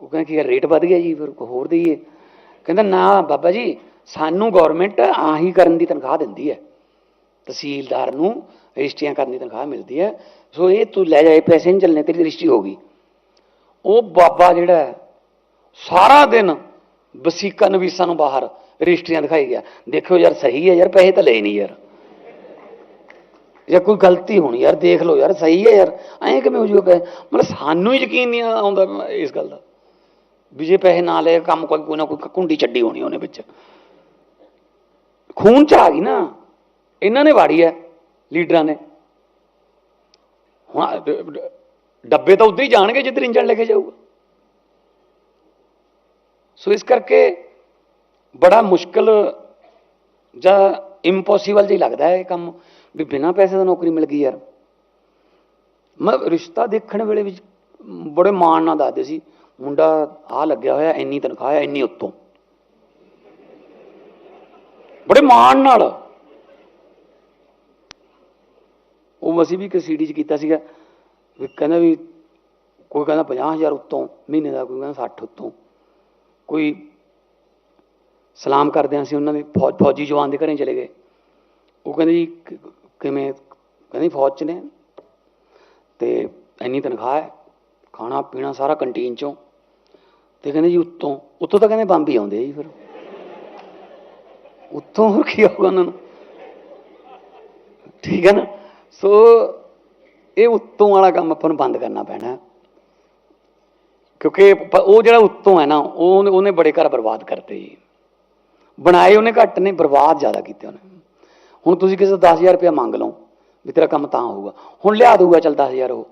ਉਹ ਕਹਿੰਦਾ, ਕੀ ਰੇਟ ਵੱਧ ਗਿਆ ਜੀ, ਫਿਰ ਕੋਈ ਹੋਰ ਦੇਈਏ? ਕਹਿੰਦਾ, ਨਾ ਬਾਬਾ ਜੀ, ਸਾਨੂੰ ਗਵਰਨਮੈਂਟ ਆਹੀ ਕਰਨ ਦੀ ਤਨਖਾਹ ਦਿੰਦੀ ਹੈ। ਤਹਿਸੀਲਦਾਰ ਨੂੰ ਰਜਿਸਟਰੀਆਂ ਕਰਨ ਦੀ ਤਨਖਾਹ ਮਿਲਦੀ ਹੈ। ਸੋ ਇਹ ਤੂੰ ਲੈ ਜਾਏ ਪੈਸੇ ਨਹੀਂ ਚੱਲਣੇ, ਤੇਰੀ ਰਜਿਸਟਰੀ ਹੋ ਗਈ। ਉਹ ਬਾਬਾ ਜਿਹੜਾ ਸਾਰਾ ਦਿਨ ਵਸੀਕਾ ਨਵੀਸਾਂ ਨੂੰ ਬਾਹਰ ਰਜਿਸਟਰੀਆਂ ਦਿਖਾਈ ਗਿਆ। ਦੇਖਿਓ ਯਾਰ ਸਹੀ ਹੈ ਯਾਰ, ਪੈਸੇ ਤਾਂ ਲਏ ਨਹੀਂ ਯਾਰ। ਜਾਂ ਕੋਈ ਗਲਤੀ ਹੋਣੀ ਯਾਰ, ਦੇਖ ਲਓ ਯਾਰ, ਸਹੀ ਹੈ ਯਾਰ। ਐਂ ਕਿਵੇਂ ਹੋ ਜੂਗਾ ਮਤਲਬ ਸਾਨੂੰ ਹੀ ਯਕੀਨ ਨਹੀਂ ਆਉਂਦਾ ਇਸ ਗੱਲ ਦਾ। ਵੀ ਜੇ ਪੈਸੇ ਨਾ ਲਏ, ਕੰਮ ਕੋਈ ਕੋਈ ਨਾ ਕੋਈ ਕੁੰਡੀ ਛੱਡੀ ਹੋਣੀ ਉਹਨੇ ਵਿੱਚ। ਖੂਨ ਚ ਆ ਗਈ ਨਾ। ਇਹਨਾਂ ਨੇ ਵਾੜੀ ਹੈ, ਲੀਡਰਾਂ ਨੇ। ਹੁਣ ਡ- ਡ- ਡੱਬੇ ਤਾਂ ਉੱਧਰ ਹੀ ਜਾਣਗੇ ਜਿੱਧਰ ਇੰਜਣ ਲੈ ਕੇ ਜਾਊਗਾ। ਸੋ ਇਸ ਕਰਕੇ ਬੜਾ ਮੁਸ਼ਕਲ ਜਾਂ ਇੰਪੋਸੀਬਲ ਜਿਹਾ ਲੱਗਦਾ ਹੈ ਇਹ ਕੰਮ, ਵੀ ਬਿਨਾਂ ਪੈਸੇ ਦਾ ਨੌਕਰੀ ਮਿਲ ਗਈ ਯਾਰ। ਮੈਂ ਰਿਸ਼ਤਾ ਦੇਖਣ ਵੇਲੇ ਵਿੱਚ ਬੜੇ ਮਾਣ ਨਾਲ ਦੱਸਦੇ ਸੀ, ਮੁੰਡਾ ਆ ਲੱਗਿਆ ਹੋਇਆ, ਇੰਨੀ ਤਨਖਾਹ ਹੈ, ਇੰਨੀ ਉੱਤੋਂ। ਬੜੇ ਮਾਣ ਨਾਲ। ਉਹ ਅਸੀਂ ਵੀ ਇੱਕ ਸੀਡੀ ਚ ਕੀਤਾ ਸੀਗਾ, ਵੀ ਕਹਿੰਦਾ ਵੀ ਕੋਈ ਕਹਿੰਦਾ 50000 ਉੱਤੋਂ, ਮਹੀਨੇ ਦਾ, ਕੋਈ ਕਹਿੰਦਾ 60 ਉੱਤੋਂ। ਕੋਈ ਸਲਾਮ ਕਰਦੇ ਹਾਂ ਅਸੀਂ ਉਹਨਾਂ ਦੇ ਫੌਜ ਫੌਜੀ ਜਵਾਨ ਦੇ ਘਰੇ ਚਲੇ ਗਏ। ਉਹ ਕਹਿੰਦੇ ਜੀ ਕਿਵੇਂ, ਕਹਿੰਦੇ ਫੌਜ ਚ ਨੇ। ਤੇ ਇੰਨੀ ਤਨਖਾਹ ਹੈ, ਖਾਣਾ, ਪੀਣਾ ਸਾਰਾ ਕੰਟੀਨ ਚੋਂ। ਤੇ ਕਹਿੰਦੇ ਜੀ, ਉੱਤੋਂ ਉੱਤੋਂ ਤਾਂ ਕਹਿੰਦੇ ਬੰਬ ਹੀ ਆਉਂਦੇ ਜੀ ਫਿਰ। ਉੱਤੋਂ ਹੋਰ ਕੀ ਆਊਗਾ ਉਹਨਾਂ ਨੂੰ? ਠੀਕ ਹੈ ਨਾ? ਸੋ ਇਹ ਉੱਤੋਂ ਵਾਲਾ ਕੰਮ ਆਪਾਂ ਨੂੰ ਬੰਦ ਕਰਨਾ ਪੈਣਾ। ਕਿਉਂਕਿ ਉਹ ਜਿਹੜਾ ਉੱਤੋਂ ਹੈ ਨਾ, ਉਹ ਉਹਨੇ ਬੜੇ ਘਰ ਬਰਬਾਦ ਕਰਤੇ ਜੀ। ਬਣਾਏ ਉਹਨੇ ਘੱਟ ਨੇ ਬਰਬਾਦ ਜ਼ਿਆਦਾ ਕੀਤੇ ਉਹਨੇ। ਹੁਣ ਤੁਸੀਂ ਕਿਸੇ ਤੋਂ 10000 ਰੁਪਇਆ ਮੰਗ ਲਓ ਵੀ ਤੇਰਾ ਕੰਮ ਤਾਂ ਹੋਊਗਾ। ਹੁਣ ਲਿਆ ਦਊਗਾ, ਚੱਲ 10000 ਉਹ।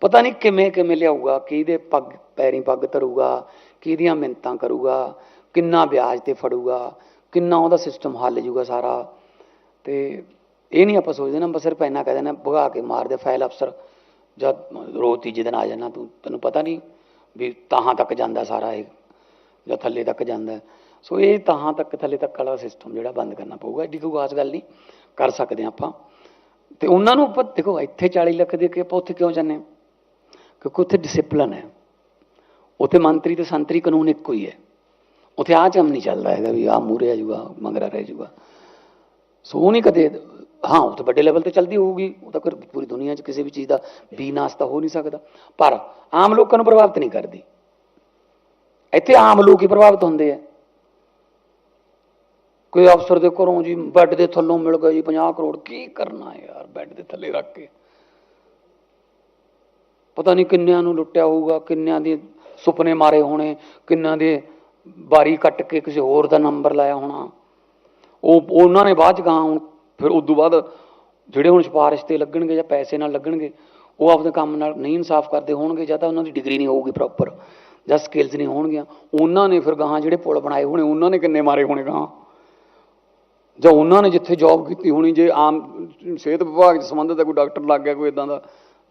ਪਤਾ ਨਹੀਂ ਕਿਵੇਂ ਕਿਵੇਂ ਲਿਆਊਗਾ, ਕਿਹਦੇ ਪੱਗ ਪੈਰੀ ਪੱਗ ਧਰੂਗਾ, ਕਿਹਦੀਆਂ ਮਿੰਤਾਂ ਕਰੂਗਾ, ਕਿੰਨਾ ਵਿਆਜ ਤੇ ਫੜੂਗਾ, ਕਿੰਨਾ ਉਹਦਾ ਸਿਸਟਮ ਹੱਲ ਜੂਗਾ ਸਾਰਾ। ਤੇ ਇਹ ਨਹੀਂ ਆਪਾਂ ਸੋਚਦੇ ਨਾ ਬਸ ਸਿਰਫ ਇੰਨਾ ਕਹਿ ਦੇਣਾ ਭਗਾ ਕੇ ਮਾਰ ਦੇ ਫਾਈਲ ਅਫਸਰ ਜਦ ਰੋਜ਼ ਤੀਜੇ ਦਿਨ ਆ ਜਾਣਾ ਤੂੰ ਤੈਨੂੰ ਪਤਾ ਨਹੀਂ ਵੀ ਤਾਹਾਂ ਤੱਕ ਜਾਂਦਾ ਸਾਰਾ ਇਹ, ਜਾਂ ਥੱਲੇ ਤੱਕ ਜਾਂਦਾ। ਸੋ ਇਹ ਤਾਂ ਤੱਕ ਥੱਲੇ ਤੱਕ ਵਾਲਾ ਸਿਸਟਮ ਜਿਹੜਾ ਬੰਦ ਕਰਨਾ ਪਊਗਾ, ਐਡੀ ਕੋਈ ਖਾਸ ਗੱਲ ਨਹੀਂ, ਕਰ ਸਕਦੇ ਹਾਂ ਆਪਾਂ। ਤੇ ਉਹਨਾਂ ਨੂੰ ਆਪਾਂ, ਦੇਖੋ, ਇੱਥੇ 40 ਲੱਖ ਦੇ ਕੇ ਆਪਾਂ ਉੱਥੇ ਕਿਉਂ ਜਾਂਦੇ ਹਾਂ? ਕਿਉਂਕਿ ਉੱਥੇ ਡਿਸਪਲਿਨ ਹੈ। ਉੱਥੇ ਮੰਤਰੀ ਤੇ ਸੰਤਰੀ ਕਾਨੂੰਨ ਇੱਕੋ ਹੀ ਹੈ। ਉੱਥੇ ਆਹ ਚਮ ਨਹੀਂ ਚੱਲਦਾ ਹੈਗਾ ਵੀ ਆਹ ਮੂਰੇ ਆ ਜੂਗਾ ਮੰਗਰਾ ਰਹਿ ਜੂਗਾ ਸੋ ਉਹ ਨਹੀਂ ਕਦੇ, ਹਾਂ, ਉਹ ਤਾਂ ਵੱਡੇ ਲੈਵਲ ਤੇ ਚੱਲਦੀ ਹੋਊਗੀ, ਉਹ ਤਾਂ ਫਿਰ ਪੂਰੀ ਦੁਨੀਆ 'ਚ ਕਿਸੇ ਵੀ ਚੀਜ਼ ਦਾ ਵੀ ਨਾਸ ਤਾਂ ਹੋ ਨਹੀਂ ਸਕਦਾ। ਪਰ ਆਮ ਲੋਕਾਂ ਨੂੰ ਪ੍ਰਭਾਵਿਤ ਨਹੀਂ ਕਰਦੀ। ਇੱਥੇ ਆਮ ਲੋਕ ਹੀ ਪ੍ਰਭਾਵਿਤ ਹੁੰਦੇ ਆ। ਕੋਈ ਅਫਸਰ ਦੇ ਘਰੋਂ ਜੀ, ਬੈੱਡ ਦੇ ਥੱਲੋਂ ਮਿਲ ਗਿਆ ਜੀ 50 ਕਰੋੜ, ਕੀ ਕਰਨਾ ਯਾਰ ਬੈੱਡ ਦੇ ਥੱਲੇ ਰੱਖ ਕੇ? ਪਤਾ ਨਹੀਂ ਕਿੰਨਿਆਂ ਨੂੰ ਲੁੱਟਿਆ ਹੋਊਗਾ, ਕਿੰਨਿਆਂ ਦੇ ਸੁਪਨੇ ਮਾਰੇ ਹੋਣੇ, ਕਿੰਨਿਆਂ ਦੇ ਬਾਰੀ ਕੱਟ ਕੇ ਕਿਸੇ ਹੋਰ ਦਾ ਨੰਬਰ ਲਾਇਆ ਹੋਣਾ। ਉਹ, ਉਹਨਾਂ ਨੇ ਬਾਅਦ ਚ ਗਾਂ ਹੁਣ, ਫਿਰ ਉਦੋਂ ਬਾਅਦ ਜਿਹੜੇ ਹੁਣ ਸਿਫਾਰਿਸ਼ ਤੇ ਲੱਗਣਗੇ ਜਾਂ ਪੈਸੇ ਨਾਲ ਲੱਗਣਗੇ, ਉਹ ਆਪਣੇ ਕੰਮ ਨਾਲ ਨਹੀਂ ਇਨਸਾਫ ਕਰਦੇ ਹੋਣਗੇ, ਜਾਂ ਤਾਂ ਉਹਨਾਂ ਦੀ ਡਿਗਰੀ ਨਹੀਂ ਹੋਊਗੀ ਪ੍ਰੋਪਰ ਜਾਂ ਸਕਿੱਲਸ ਨਹੀਂ ਹੋਣਗੀਆਂ। ਉਹਨਾਂ ਨੇ ਫਿਰ ਗਾਂ ਜਿਹੜੇ ਪੁਲ ਬਣਾਏ ਹੋਣੇ, ਉਹਨਾਂ ਨੇ ਕਿੰਨੇ ਮਾਰੇ ਹੋਣੇ ਗਾਂ ਜਾਂ ਉਹਨਾਂ ਨੇ ਜਿੱਥੇ ਜੌਬ ਕੀਤੀ ਹੋਣੀ, ਜੇ ਆਮ ਸਿਹਤ ਵਿਭਾਗ 'ਚ ਸੰਬੰਧਿਤ ਹੈ, ਕੋਈ ਡਾਕਟਰ ਲੱਗ ਗਿਆ, ਕੋਈ ਇਦਾਂ ਦਾ,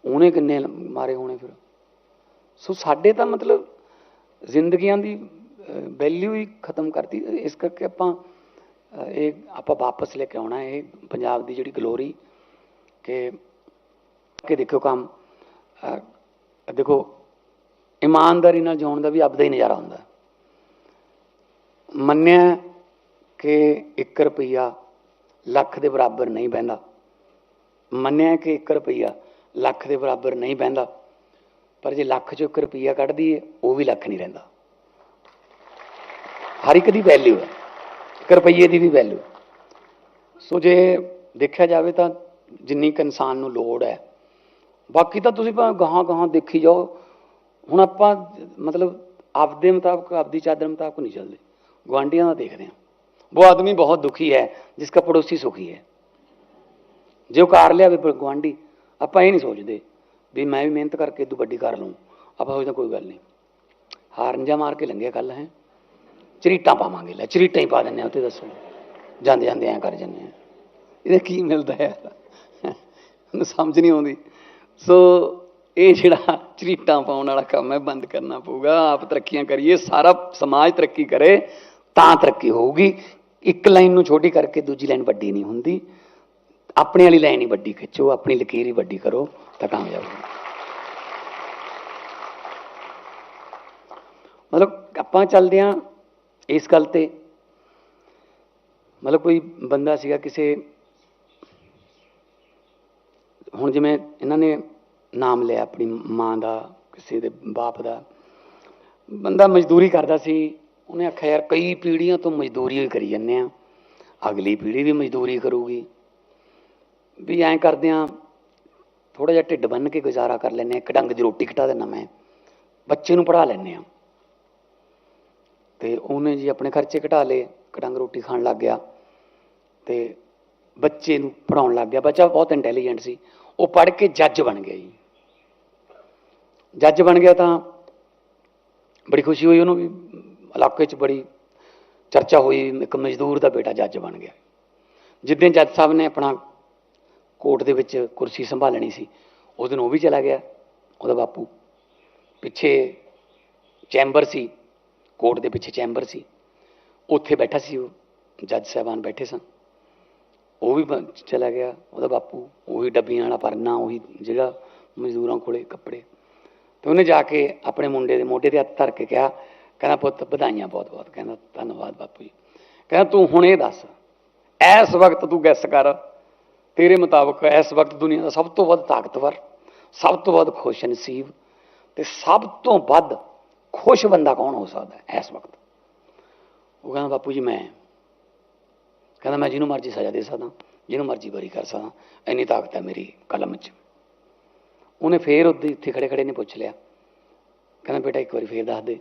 ਉਹਨੇ ਕਿੰਨੇ ਮਾਰੇ ਹੋਣੇ ਫਿਰ? ਸੋ ਸਾਡੇ ਤਾਂ ਮਤਲਬ ਜ਼ਿੰਦਗੀਆਂ ਦੀ ਵੈਲਿਊ ਹੀ ਖਤਮ ਕਰਤੀ। ਇਸ ਕਰਕੇ ਆਪਾਂ ਇਹ ਆਪਾਂ ਵਾਪਸ ਲੈ ਕੇ ਆਉਣਾ, ਇਹ ਪੰਜਾਬ ਦੀ ਜਿਹੜੀ ਗਲੋਰੀ ਕਿ ਕਿ ਦੇਖੋ ਕੰਮ ਦੇਖੋ, ਇਮਾਨਦਾਰੀ ਨਾਲ ਜਿਉਣ ਦਾ ਵੀ ਆਪਦਾ ਹੀ ਨਜ਼ਾਰਾ ਹੁੰਦਾ। ਮੰਨਿਆ ਕਿ 1 ਰੁਪਈਆ ਲੱਖ ਦੇ ਬਰਾਬਰ ਨਹੀਂ ਬਹਿੰਦਾ। ਮੰਨਿਆ ਕਿ 1 ਰੁਪਈਆ ਲੱਖ ਦੇ ਬਰਾਬਰ ਨਹੀਂ ਬਹਿੰਦਾ, ਪਰ ਜੇ ਲੱਖ ਚੋਂ 1 ਰੁਪਈਆ ਕੱਢ ਦਈਏ, ਉਹ ਵੀ ਲੱਖ ਨਹੀਂ ਰਹਿੰਦਾ। ਹਰ ਇੱਕ ਦੀ ਵੈਲਿਊ ਹੈ 1 ਰੁਪਈਏ ਦੀ ਵੀ ਵੈਲਿਊ ਸੋ ਜੇ ਦੇਖਿਆ ਜਾਵੇ ਤਾਂ ਜਿੰਨੀ ਕੁ ਇਨਸਾਨ ਨੂੰ ਲੋੜ ਹੈ, ਬਾਕੀ ਤਾਂ ਤੁਸੀਂ ਭਾਵੇਂ ਗਾਹਾਂ ਗਾਹਾਂ ਦੇਖੀ ਜਾਓ, ਹੁਣ ਆਪਾਂ ਮਤਲਬ ਆਪਦੇ ਮੁਤਾਬਕ, ਆਪਦੀ ਚਾਦਰ ਮੁਤਾਬਕ ਨਹੀਂ ਚੱਲਦੇ। ਗੁਆਂਢੀਆਂ ਦਾ ਦੇਖਦੇ ਹਾਂ। ਉਹ ਆਦਮੀ ਬਹੁਤ ਦੁਖੀ ਹੈ ਜਿਸਕਾ ਪੜੋਸੀ ਸੁਖੀ ਹੈ ਜੇ ਉਹ ਕਾਰ ਲਿਆਵੇ ਪਰ ਗੁਆਂਢੀ ਆਪਾਂ ਇਹ ਨਹੀਂ ਸੋਚਦੇ ਵੀ ਮੈਂ ਵੀ ਮਿਹਨਤ ਕਰਕੇ ਤੂੰ ਵੱਡੀ ਕਰ ਲੂੰ ਆਪਾਂ ਸੋਚਦੇ ਕੋਈ ਗੱਲ ਨਹੀਂ ਹਾਰਨ ਜਾ ਮਾਰ ਕੇ ਲੰਘਿਆ ਕੱਲ ਹੈ ਚਰੀਟਾਂ ਪਾਵਾਂਗੇ ਲੈ ਚਰੀਟਾਂ ਹੀ ਪਾ ਦਿੰਦੇ ਆ ਉੱਤੇ ਦੱਸੋ ਜਾਂਦੇ ਜਾਂਦੇ ਐਂ ਕਰ ਜੰਨੇ ਆ ਇਹਦਾ ਕੀ ਮਿਲਦਾ ਹੈ ਮੈਨੂੰ ਸਮਝ ਨਹੀਂ ਆਉਂਦੀ ਸੋ ਇਹ ਜਿਹੜਾ ਚਰੀਟਾਂ ਪਾਉਣ ਵਾਲਾ ਕੰਮ ਹੈ ਬੰਦ ਕਰਨਾ ਪਊਗਾ ਆਪ ਤਰੱਕੀਆਂ ਕਰੀਏ ਸਾਰਾ ਸਮਾਜ ਤਰੱਕੀ ਕਰੇ ਤਾਂ ਤਰੱਕੀ ਹੋਊਗੀ ਇੱਕ ਲਾਈਨ ਨੂੰ ਛੋਟੀ ਕਰਕੇ ਦੂਜੀ ਲਾਈਨ ਵੱਡੀ ਨਹੀਂ ਹੁੰਦੀ। ਆਪਣੇ ਵਾਲੀ ਲਾਈਨ ਹੀ ਵੱਡੀ ਖਿੱਚੋ, ਆਪਣੀ ਲਕੀਰ ਹੀ ਵੱਡੀ ਕਰੋ, ਤਾਂ ਕਾਮਯਾਬ ਹੋ ਮਤਲਬ ਆਪਾਂ ਚੱਲਦੇ ਹਾਂ ਇਸ ਗੱਲ ਤੇ। ਮਤਲਬ ਕੋਈ ਬੰਦਾ ਸੀਗਾ ਕਿਸੇ, ਹੁਣ ਜਿਵੇਂ ਇਹਨਾਂ ਨੇ ਨਾਮ ਲਿਆ ਆਪਣੀ ਮਾਂ ਦਾ, ਕਿਸੇ ਦੇ ਬਾਪ ਦਾ। ਬੰਦਾ ਮਜ਼ਦੂਰੀ ਕਰਦਾ ਸੀ ਉਹਨੇ ਆਖਿਆ, ਯਾਰ, ਕਈ ਪੀੜ੍ਹੀਆਂ ਤੋਂ ਮਜ਼ਦੂਰੀ ਹੋਈ ਕਰੀ ਜੰਨੇ ਆ। ਅਗਲੀ ਪੀੜ੍ਹੀ ਵੀ ਮਜ਼ਦੂਰੀ ਕਰੂਗੀ। ਵੀ ਐਂ ਕਰਦੇ ਆ ਥੋੜਾ ਜਿਹਾ ਢਿੱਡ ਬੰਨ ਕੇ ਗੁਜ਼ਾਰਾ ਕਰ ਲੈਨੇ ਆ। ਇੱਕ ਡੰਗ ਦੀ ਰੋਟੀ ਘਟਾ ਦੇਣਾ ਮੈਂ। ਬੱਚੇ ਨੂੰ ਪੜ੍ਹਾ ਲੈਨੇ ਆ। ਤੇ ਉਹਨੇ ਜੀ ਆਪਣੇ ਖਰਚੇ ਘਟਾ ਲਏ। ਕਟੰਗ ਰੋਟੀ ਖਾਣ ਲੱਗ ਗਿਆ। ਤੇ ਬੱਚੇ ਨੂੰ ਪੜਾਉਣ ਲੱਗ ਗਿਆ। ਬੱਚਾ ਬਹੁਤ ਇੰਟੈਲੀਜੈਂਟ ਸੀ। ਉਹ ਪੜ੍ਹ ਕੇ ਜੱਜ ਬਣ ਗਿਆ ਜੀ। ਜੱਜ ਬਣ ਗਿਆ ਤਾਂ ਬੜੀ ਖੁਸ਼ੀ ਹੋਈ ਉਹਨੂੰ ਵੀ। ਇਲਾਕੇ 'ਚ ਬੜੀ ਚਰਚਾ ਹੋਈ, ਇੱਕ ਮਜ਼ਦੂਰ ਦਾ ਬੇਟਾ ਜੱਜ ਬਣ ਗਿਆ। ਜਿੱਦਾਂ ਜੱਜ ਸਾਹਿਬ ਨੇ ਆਪਣਾ ਕੋਰਟ ਦੇ ਵਿੱਚ ਕੁਰਸੀ ਸੰਭਾਲਣੀ ਸੀ, ਉਸ ਦਿਨ ਉਹ ਵੀ ਚਲਾ ਗਿਆ, ਉਹਦਾ ਬਾਪੂ। ਪਿੱਛੇ ਚੈਂਬਰ ਸੀ, ਕੋਰਟ ਦੇ ਪਿੱਛੇ ਚੈਂਬਰ ਸੀ। ਉੱਥੇ ਬੈਠਾ ਸੀ ਉਹ, ਜੱਜ ਸਾਹਿਬਾਨ ਬੈਠੇ ਸਨ। ਉਹ ਵੀ ਬ- ਚਲਾ ਗਿਆ, ਉਹਦਾ ਬਾਪੂ। ਉਹੀ ਡੱਬੀਆਂ ਵਾਲਾ ਪਰਨਾ, ਉਹੀ ਜਿਹੜਾ ਮਜ਼ਦੂਰਾਂ ਕੋਲੇ ਕੱਪੜੇ। ਤੇ ਉਹਨੇ ਜਾ ਕੇ ਆਪਣੇ ਮੁੰਡੇ ਦੇ ਮੋਢੇ ਤੇ ਹੱਥ ਧਰ ਕੇ ਕਿਹਾ ਕਹਿੰਦਾ ਪੁੱਤ ਵਧਾਈਆਂ ਬਹੁਤ ਬਹੁਤ, ਕਹਿੰਦਾ ਧੰਨਵਾਦ ਬਾਪੂ ਜੀ। ਕਹਿੰਦਾ ਤੂੰ ਹੁਣ ਇਹ ਦੱਸ, ਇਸ ਵਕਤ ਤੂੰ ਗੈਸ ਕਰ, ਤੇਰੇ ਮੁਤਾਬਕ ਇਸ ਵਕਤ ਦੁਨੀਆ ਦਾ ਸਭ ਤੋਂ ਵੱਧ ਤਾਕਤਵਰ, ਸਭ ਤੋਂ ਵੱਧ ਖੁਸ਼ ਨਸੀਬ ਤੇ ਸਭ ਤੋਂ ਵੱਧ ਖੁਸ਼ ਬੰਦਾ ਕੌਣ ਹੋ ਸਕਦਾ ਇਸ ਵਕਤ? ਉਹ ਕਹਿੰਦਾ ਬਾਪੂ ਜੀ ਮੈਂ। ਕਹਿੰਦਾ ਮੈਂ ਜਿਹਨੂੰ ਮਰਜ਼ੀ ਸਜ਼ਾ ਦੇ ਸਕਦਾ, ਜਿਹਨੂੰ ਮਰਜ਼ੀ ਬਰੀ ਕਰ ਸਕਦਾ, ਇੰਨੀ ਤਾਕਤ ਹੈ ਮੇਰੀ ਕਲਮ 'ਚ। ਉਹਨੇ ਫੇਰ ਉੱਥੇ ਇੱਥੇ ਖੜੇ ਖੜੇ ਨੇ ਪੁੱਛ ਲਿਆ। ਕਹਿੰਦਾ ਬੇਟਾ ਇੱਕ ਵਾਰੀ ਫੇਰ ਦੱਸ ਦੇ।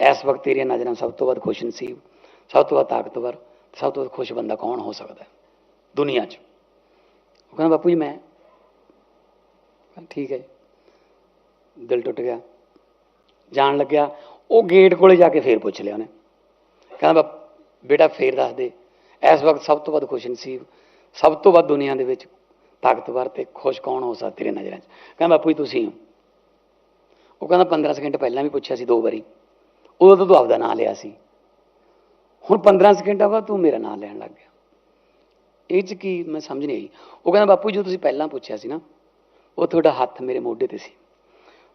ਇਸ ਵਕਤ ਤੇਰੀਆਂ ਨਜ਼ਰਾਂ ਸਭ ਤੋਂ ਵੱਧ ਖੁਸ਼ ਨਸੀਬ, ਸਭ ਤੋਂ ਵੱਧ ਤਾਕਤਵਰ, ਸਭ ਤੋਂ ਵੱਧ ਖੁਸ਼ ਬੰਦਾ ਕੌਣ ਹੋ ਸਕਦਾ ਹੈ? ਦੁਨੀਆ 'ਚ। ਉਹ ਕਹਿੰਦਾ, ਬਾਪੂ ਜੀ, ਮੈਂ ਠੀਕ ਹੈ ਜੀ। ਦਿਲ ਟੁੱਟ ਗਿਆ। ਜਾਣ ਲੱਗਿਆ, ਉਹ ਗੇਟ ਕੋਲੇ ਜਾ ਕੇ ਫੇਰ ਪੁੱਛ ਲਿਆ ਉਹਨੇ। ਕਹਿੰਦਾ ਬਾ- ਬੇਟਾ, ਫੇਰ ਦੱਸ ਦੇ। ਇਸ ਵਕਤ ਸਭ ਤੋਂ ਵੱਧ ਖੁਸ਼ ਨਸੀਬ, ਸਭ ਤੋਂ ਵੱਧ ਦੁਨੀਆ ਦੇ ਵਿੱਚ ਤਾਕਤਵਰ ਤੇ ਖੁਸ਼ ਕੌਣ ਹੋ ਸਕਦਾ ਤੇਰੇ ਨਜ਼ਰਾਂ 'ਚ? ਕਹਿੰਦਾ, ਬਾਪੂ ਜੀ, ਤੁਸੀਂ ਹੋ। ਉਹ ਕਹਿੰਦਾ 15 ਸਕਿੰਟ ਪਹਿਲਾਂ ਵੀ ਪੁੱਛਿਆ ਸੀ, ਦੋ ਵਾਰੀ। ਉਦੋਂ ਤਾਂ ਤੂੰ ਆਪਦਾ ਨਾਂ ਲਿਆ ਸੀ। ਹੁਣ 15 ਸਕਿੰਟਾਂ ਬਾਅਦ ਤੂੰ ਮੇਰਾ ਨਾਂ ਲੈਣ ਲੱਗ ਗਿਆ। ਇਹ 'ਚ ਕੀ ਮੈਂ ਸਮਝ ਨਹੀਂ ਆਈ। ਉਹ ਕਹਿੰਦਾ ਬਾਪੂ ਜੀ, ਜੋ ਤੁਸੀਂ ਪਹਿਲਾਂ ਪੁੱਛਿਆ ਸੀ ਨਾ ਉਹ ਤੁਹਾਡਾ ਹੱਥ ਮੇਰੇ ਮੋਢੇ ਤੇ ਸੀ।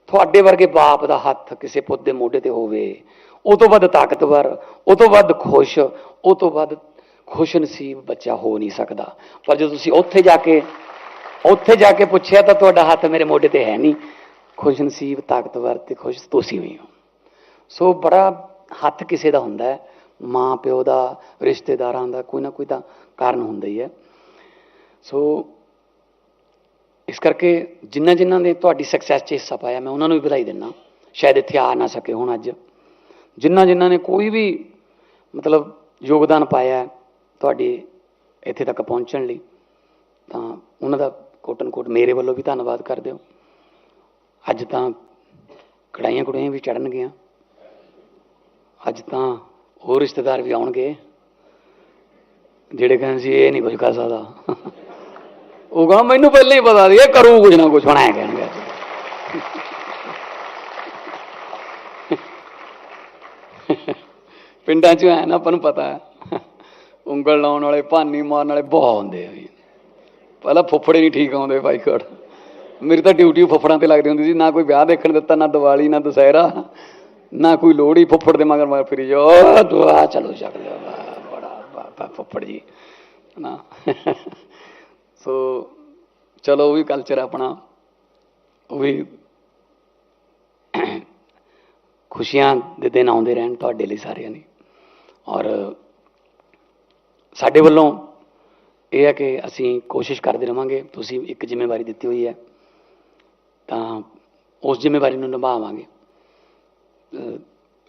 ਤੁਹਾਡੇ ਵਰਗੇ ਬਾਪ ਦਾ ਹੱਥ ਕਿਸੇ ਪੁੱਤ ਦੇ ਮੋਢੇ ਤੇ ਹੋਵੇ ਉਹ ਤੋਂ ਵੱਧ ਤਾਕਤਵਰ ਉਹ ਤੋਂ ਵੱਧ ਖੁਸ਼ ਉਹ ਤੋਂ ਵੱਧ ਖੁਸ਼ਨਸੀਬ ਬੱਚਾ ਹੋ ਨਹੀਂ ਸਕਦਾ। ਪਰ ਜਦੋਂ ਤੁਸੀਂ ਉੱਥੇ ਜਾ ਕੇ ਉੱਥੇ ਜਾ ਕੇ ਪੁੱਛਿਆ ਤਾਂ ਤੁਹਾਡਾ ਹੱਥ ਮੇਰੇ ਮੋਢੇ ਤੇ ਹੈ ਨਹੀਂ। ਖੁਸ਼ਨਸੀਬ ਤਾਕਤਵਰ ਤੇ ਖੁਸ਼ ਤੁਸੀਂ ਹੋਈ ਹੋ। ਸੋ ਬੜਾ ਹੱਥ ਕਿਸੇ ਦਾ ਹੁੰਦਾ ਹੈ, ਮਾਂ ਪਿਓ ਦਾ, ਰਿਸ਼ਤੇਦਾਰਾਂ ਦਾ, ਕੋਈ ਨਾ ਕੋਈ ਤਾਂ ਕਾਰਨ ਹੁੰਦਾ ਹੀ ਹੈ। ਸੋ ਇਸ ਕਰਕੇ ਜਿਨ੍ਹਾਂ ਜਿਨ੍ਹਾਂ ਨੇ ਤੁਹਾਡੀ ਸਕਸੈਸ 'ਚ ਹਿੱਸਾ ਪਾਇਆ, ਮੈਂ ਉਹਨਾਂ ਨੂੰ ਵੀ ਵਧਾਈ ਦਿੰਦਾ ਸ਼ਾਇਦ ਇੱਥੇ ਆ ਨਾ ਸਕੇ ਹੁਣ ਅੱਜ। ਜਿਨ੍ਹਾਂ ਜਿਨ੍ਹਾਂ ਨੇ ਕੋਈ ਵੀ ਮਤਲਬ ਯੋਗਦਾਨ ਪਾਇਆ ਤੁਹਾਡੀ ਇੱਥੇ ਤੱਕ ਪਹੁੰਚਣ ਲਈ, ਤਾਂ ਉਹਨਾਂ ਦਾ ਕੋਟਨ ਕੋਟ ਮੇਰੇ ਵੱਲੋਂ ਵੀ ਧੰਨਵਾਦ ਕਰ ਦਿਓ ਅੱਜ ਤਾਂ ਕੜਾਈਆਂ ਕੜਾਈਆਂ ਵੀ ਚੜਨਗੀਆਂ ਅੱਜ ਤਾਂ ਹੋਰ ਰਿਸ਼ਤੇਦਾਰ ਵੀ ਆਉਣਗੇ, ਜਿਹੜੇ ਕਹਿੰਦੇ ਸੀ ਇਹ ਨਹੀਂ ਕੁਝ ਕਰ ਸਕਦਾ। ਉਹ ਕਹਾਂ ਮੈਨੂੰ ਪਹਿਲਾਂ ਹੀ ਪਤਾ ਸੀ, ਇਹ ਕਰੂ ਕੁਝ ਨਾ ਕੁਝ ਹੁਣ ਐ ਕਹਿਣਗੇ। ਪਿੰਡਾਂ 'ਚ ਹੈ ਨਾ ਆਪਾਂ ਨੂੰ ਪਤਾ ਹੈ, ਉਂਗਲ ਲਾਉਣ ਵਾਲੇ, ਭਾਨੀ ਮਾਰਨ ਵਾਲੇ ਬਹੁਤ ਹੁੰਦੇ ਆ ਪਹਿਲਾਂ ਫੁੱਫੜੇ ਨਹੀਂ ਠੀਕ ਆਉਂਦੇ ਭਾਈ ਕੋਟ ਮੇਰੀ ਤਾਂ ਡਿਊਟੀ ਫੁੱਫੜਾਂ ਤੇ ਲੱਗਦੀ ਹੁੰਦੀ ਸੀ, ਨਾ ਕੋਈ ਵਿਆਹ ਦੇਖਣ ਦਿੱਤਾ, ਨਾ ਦੀਵਾਲੀ, ਨਾ ਦੁਸਹਿਰਾ। ਨਾ ਕੋਈ ਲੋੜ ਹੀ ਫੁੱਫੜ ਦੇ ਮਗਰ ਮਗਰ ਫਿਰੀ ਜੋ ਦੁਆ, ਚਲੋ ਚੱਕ ਲਿਓ। ਬੜਾ ਫੁੱਫੜ ਜੀ। ਨਾ ਸੋ ਚਲੋ, ਉਹ ਵੀ ਕਲਚਰ ਆਪਣਾ, ਉਹ ਵੀ ਖੁਸ਼ੀਆਂ ਦੇ ਦਿਨ ਆਉਂਦੇ ਰਹਿਣ ਤੁਹਾਡੇ ਲਈ ਸਾਰਿਆਂ ਲਈ। ਔਰ ਸਾਡੇ ਵੱਲੋਂ ਇਹ ਹੈ ਕਿ ਅਸੀਂ ਕੋਸ਼ਿਸ਼ ਕਰਦੇ ਰਵਾਂਗੇ, ਤੁਸੀਂ ਇੱਕ ਜ਼ਿੰਮੇਵਾਰੀ ਦਿੱਤੀ ਹੋਈ ਹੈ, ਤਾਂ ਉਸ ਜ਼ਿੰਮੇਵਾਰੀ ਨੂੰ ਨਿਭਾਵਾਂਗੇ।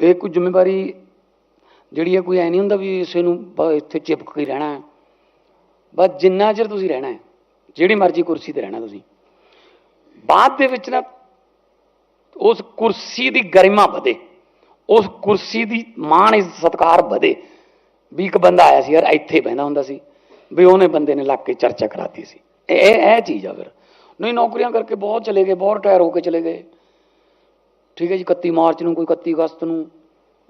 ਇਹ ਕੋਈ ਜ਼ਿੰਮੇਵਾਰੀ ਜਿਹੜੀ ਹੈ ਕੋਈ ਐ ਨਹੀਂ ਹੁੰਦਾ ਵੀ ਇਸੇ ਨੂੰ ਬ- ਇੱਥੇ ਚਿਪਕ ਕੇ ਰਹਿਣਾ ਹੈ। ਬਸ ਜਿੰਨਾ ਚਿਰ ਤੁਸੀਂ ਰਹਿਣਾ ਹੈ, ਜਿਹੜੀ ਮਰਜ਼ੀ ਕੁਰਸੀ ਤੇ ਰਹਿਣਾ ਤੁਸੀਂ। ਬਾਅਦ ਦੇ ਵਿੱਚ ਨਾ ਉਸ ਕੁਰਸੀ ਦੀ ਗਰਿਮਾ ਵਧੇ, ਉਸ ਕੁਰਸੀ ਦੀ ਮਾਣ ਇਸ ਸਤਕਾਰ ਵਧੇ, ਵੀ ਇੱਕ ਬੰਦਾ ਆਇਆ ਸੀ ਯਾਰ, ਇੱਥੇ ਬਹਿੰਦਾ ਹੁੰਦਾ ਸੀ, ਵੀ ਉਹਨੇ ਬੰਦੇ ਨੇ ਲੱਗ ਕੇ ਚਰਚਾ ਕਰਾਤੀ ਸੀ। ਇਹ ਇਹ ਇਹ ਚੀਜ਼ ਆ ਫਿਰ। ਨਹੀਂ, ਨੌਕਰੀਆਂ ਕਰਕੇ ਬਹੁਤ ਚਲੇ ਗਏ, ਬਹੁਤ ਰਿਟਾਇਰ ਹੋ ਕੇ ਚਲੇ ਗਏ। ਠੀਕ ਹੈ ਜੀ 31 ਮਾਰਚ ਨੂੰ, ਕੋਈ 31 ਅਗਸਤ ਨੂੰ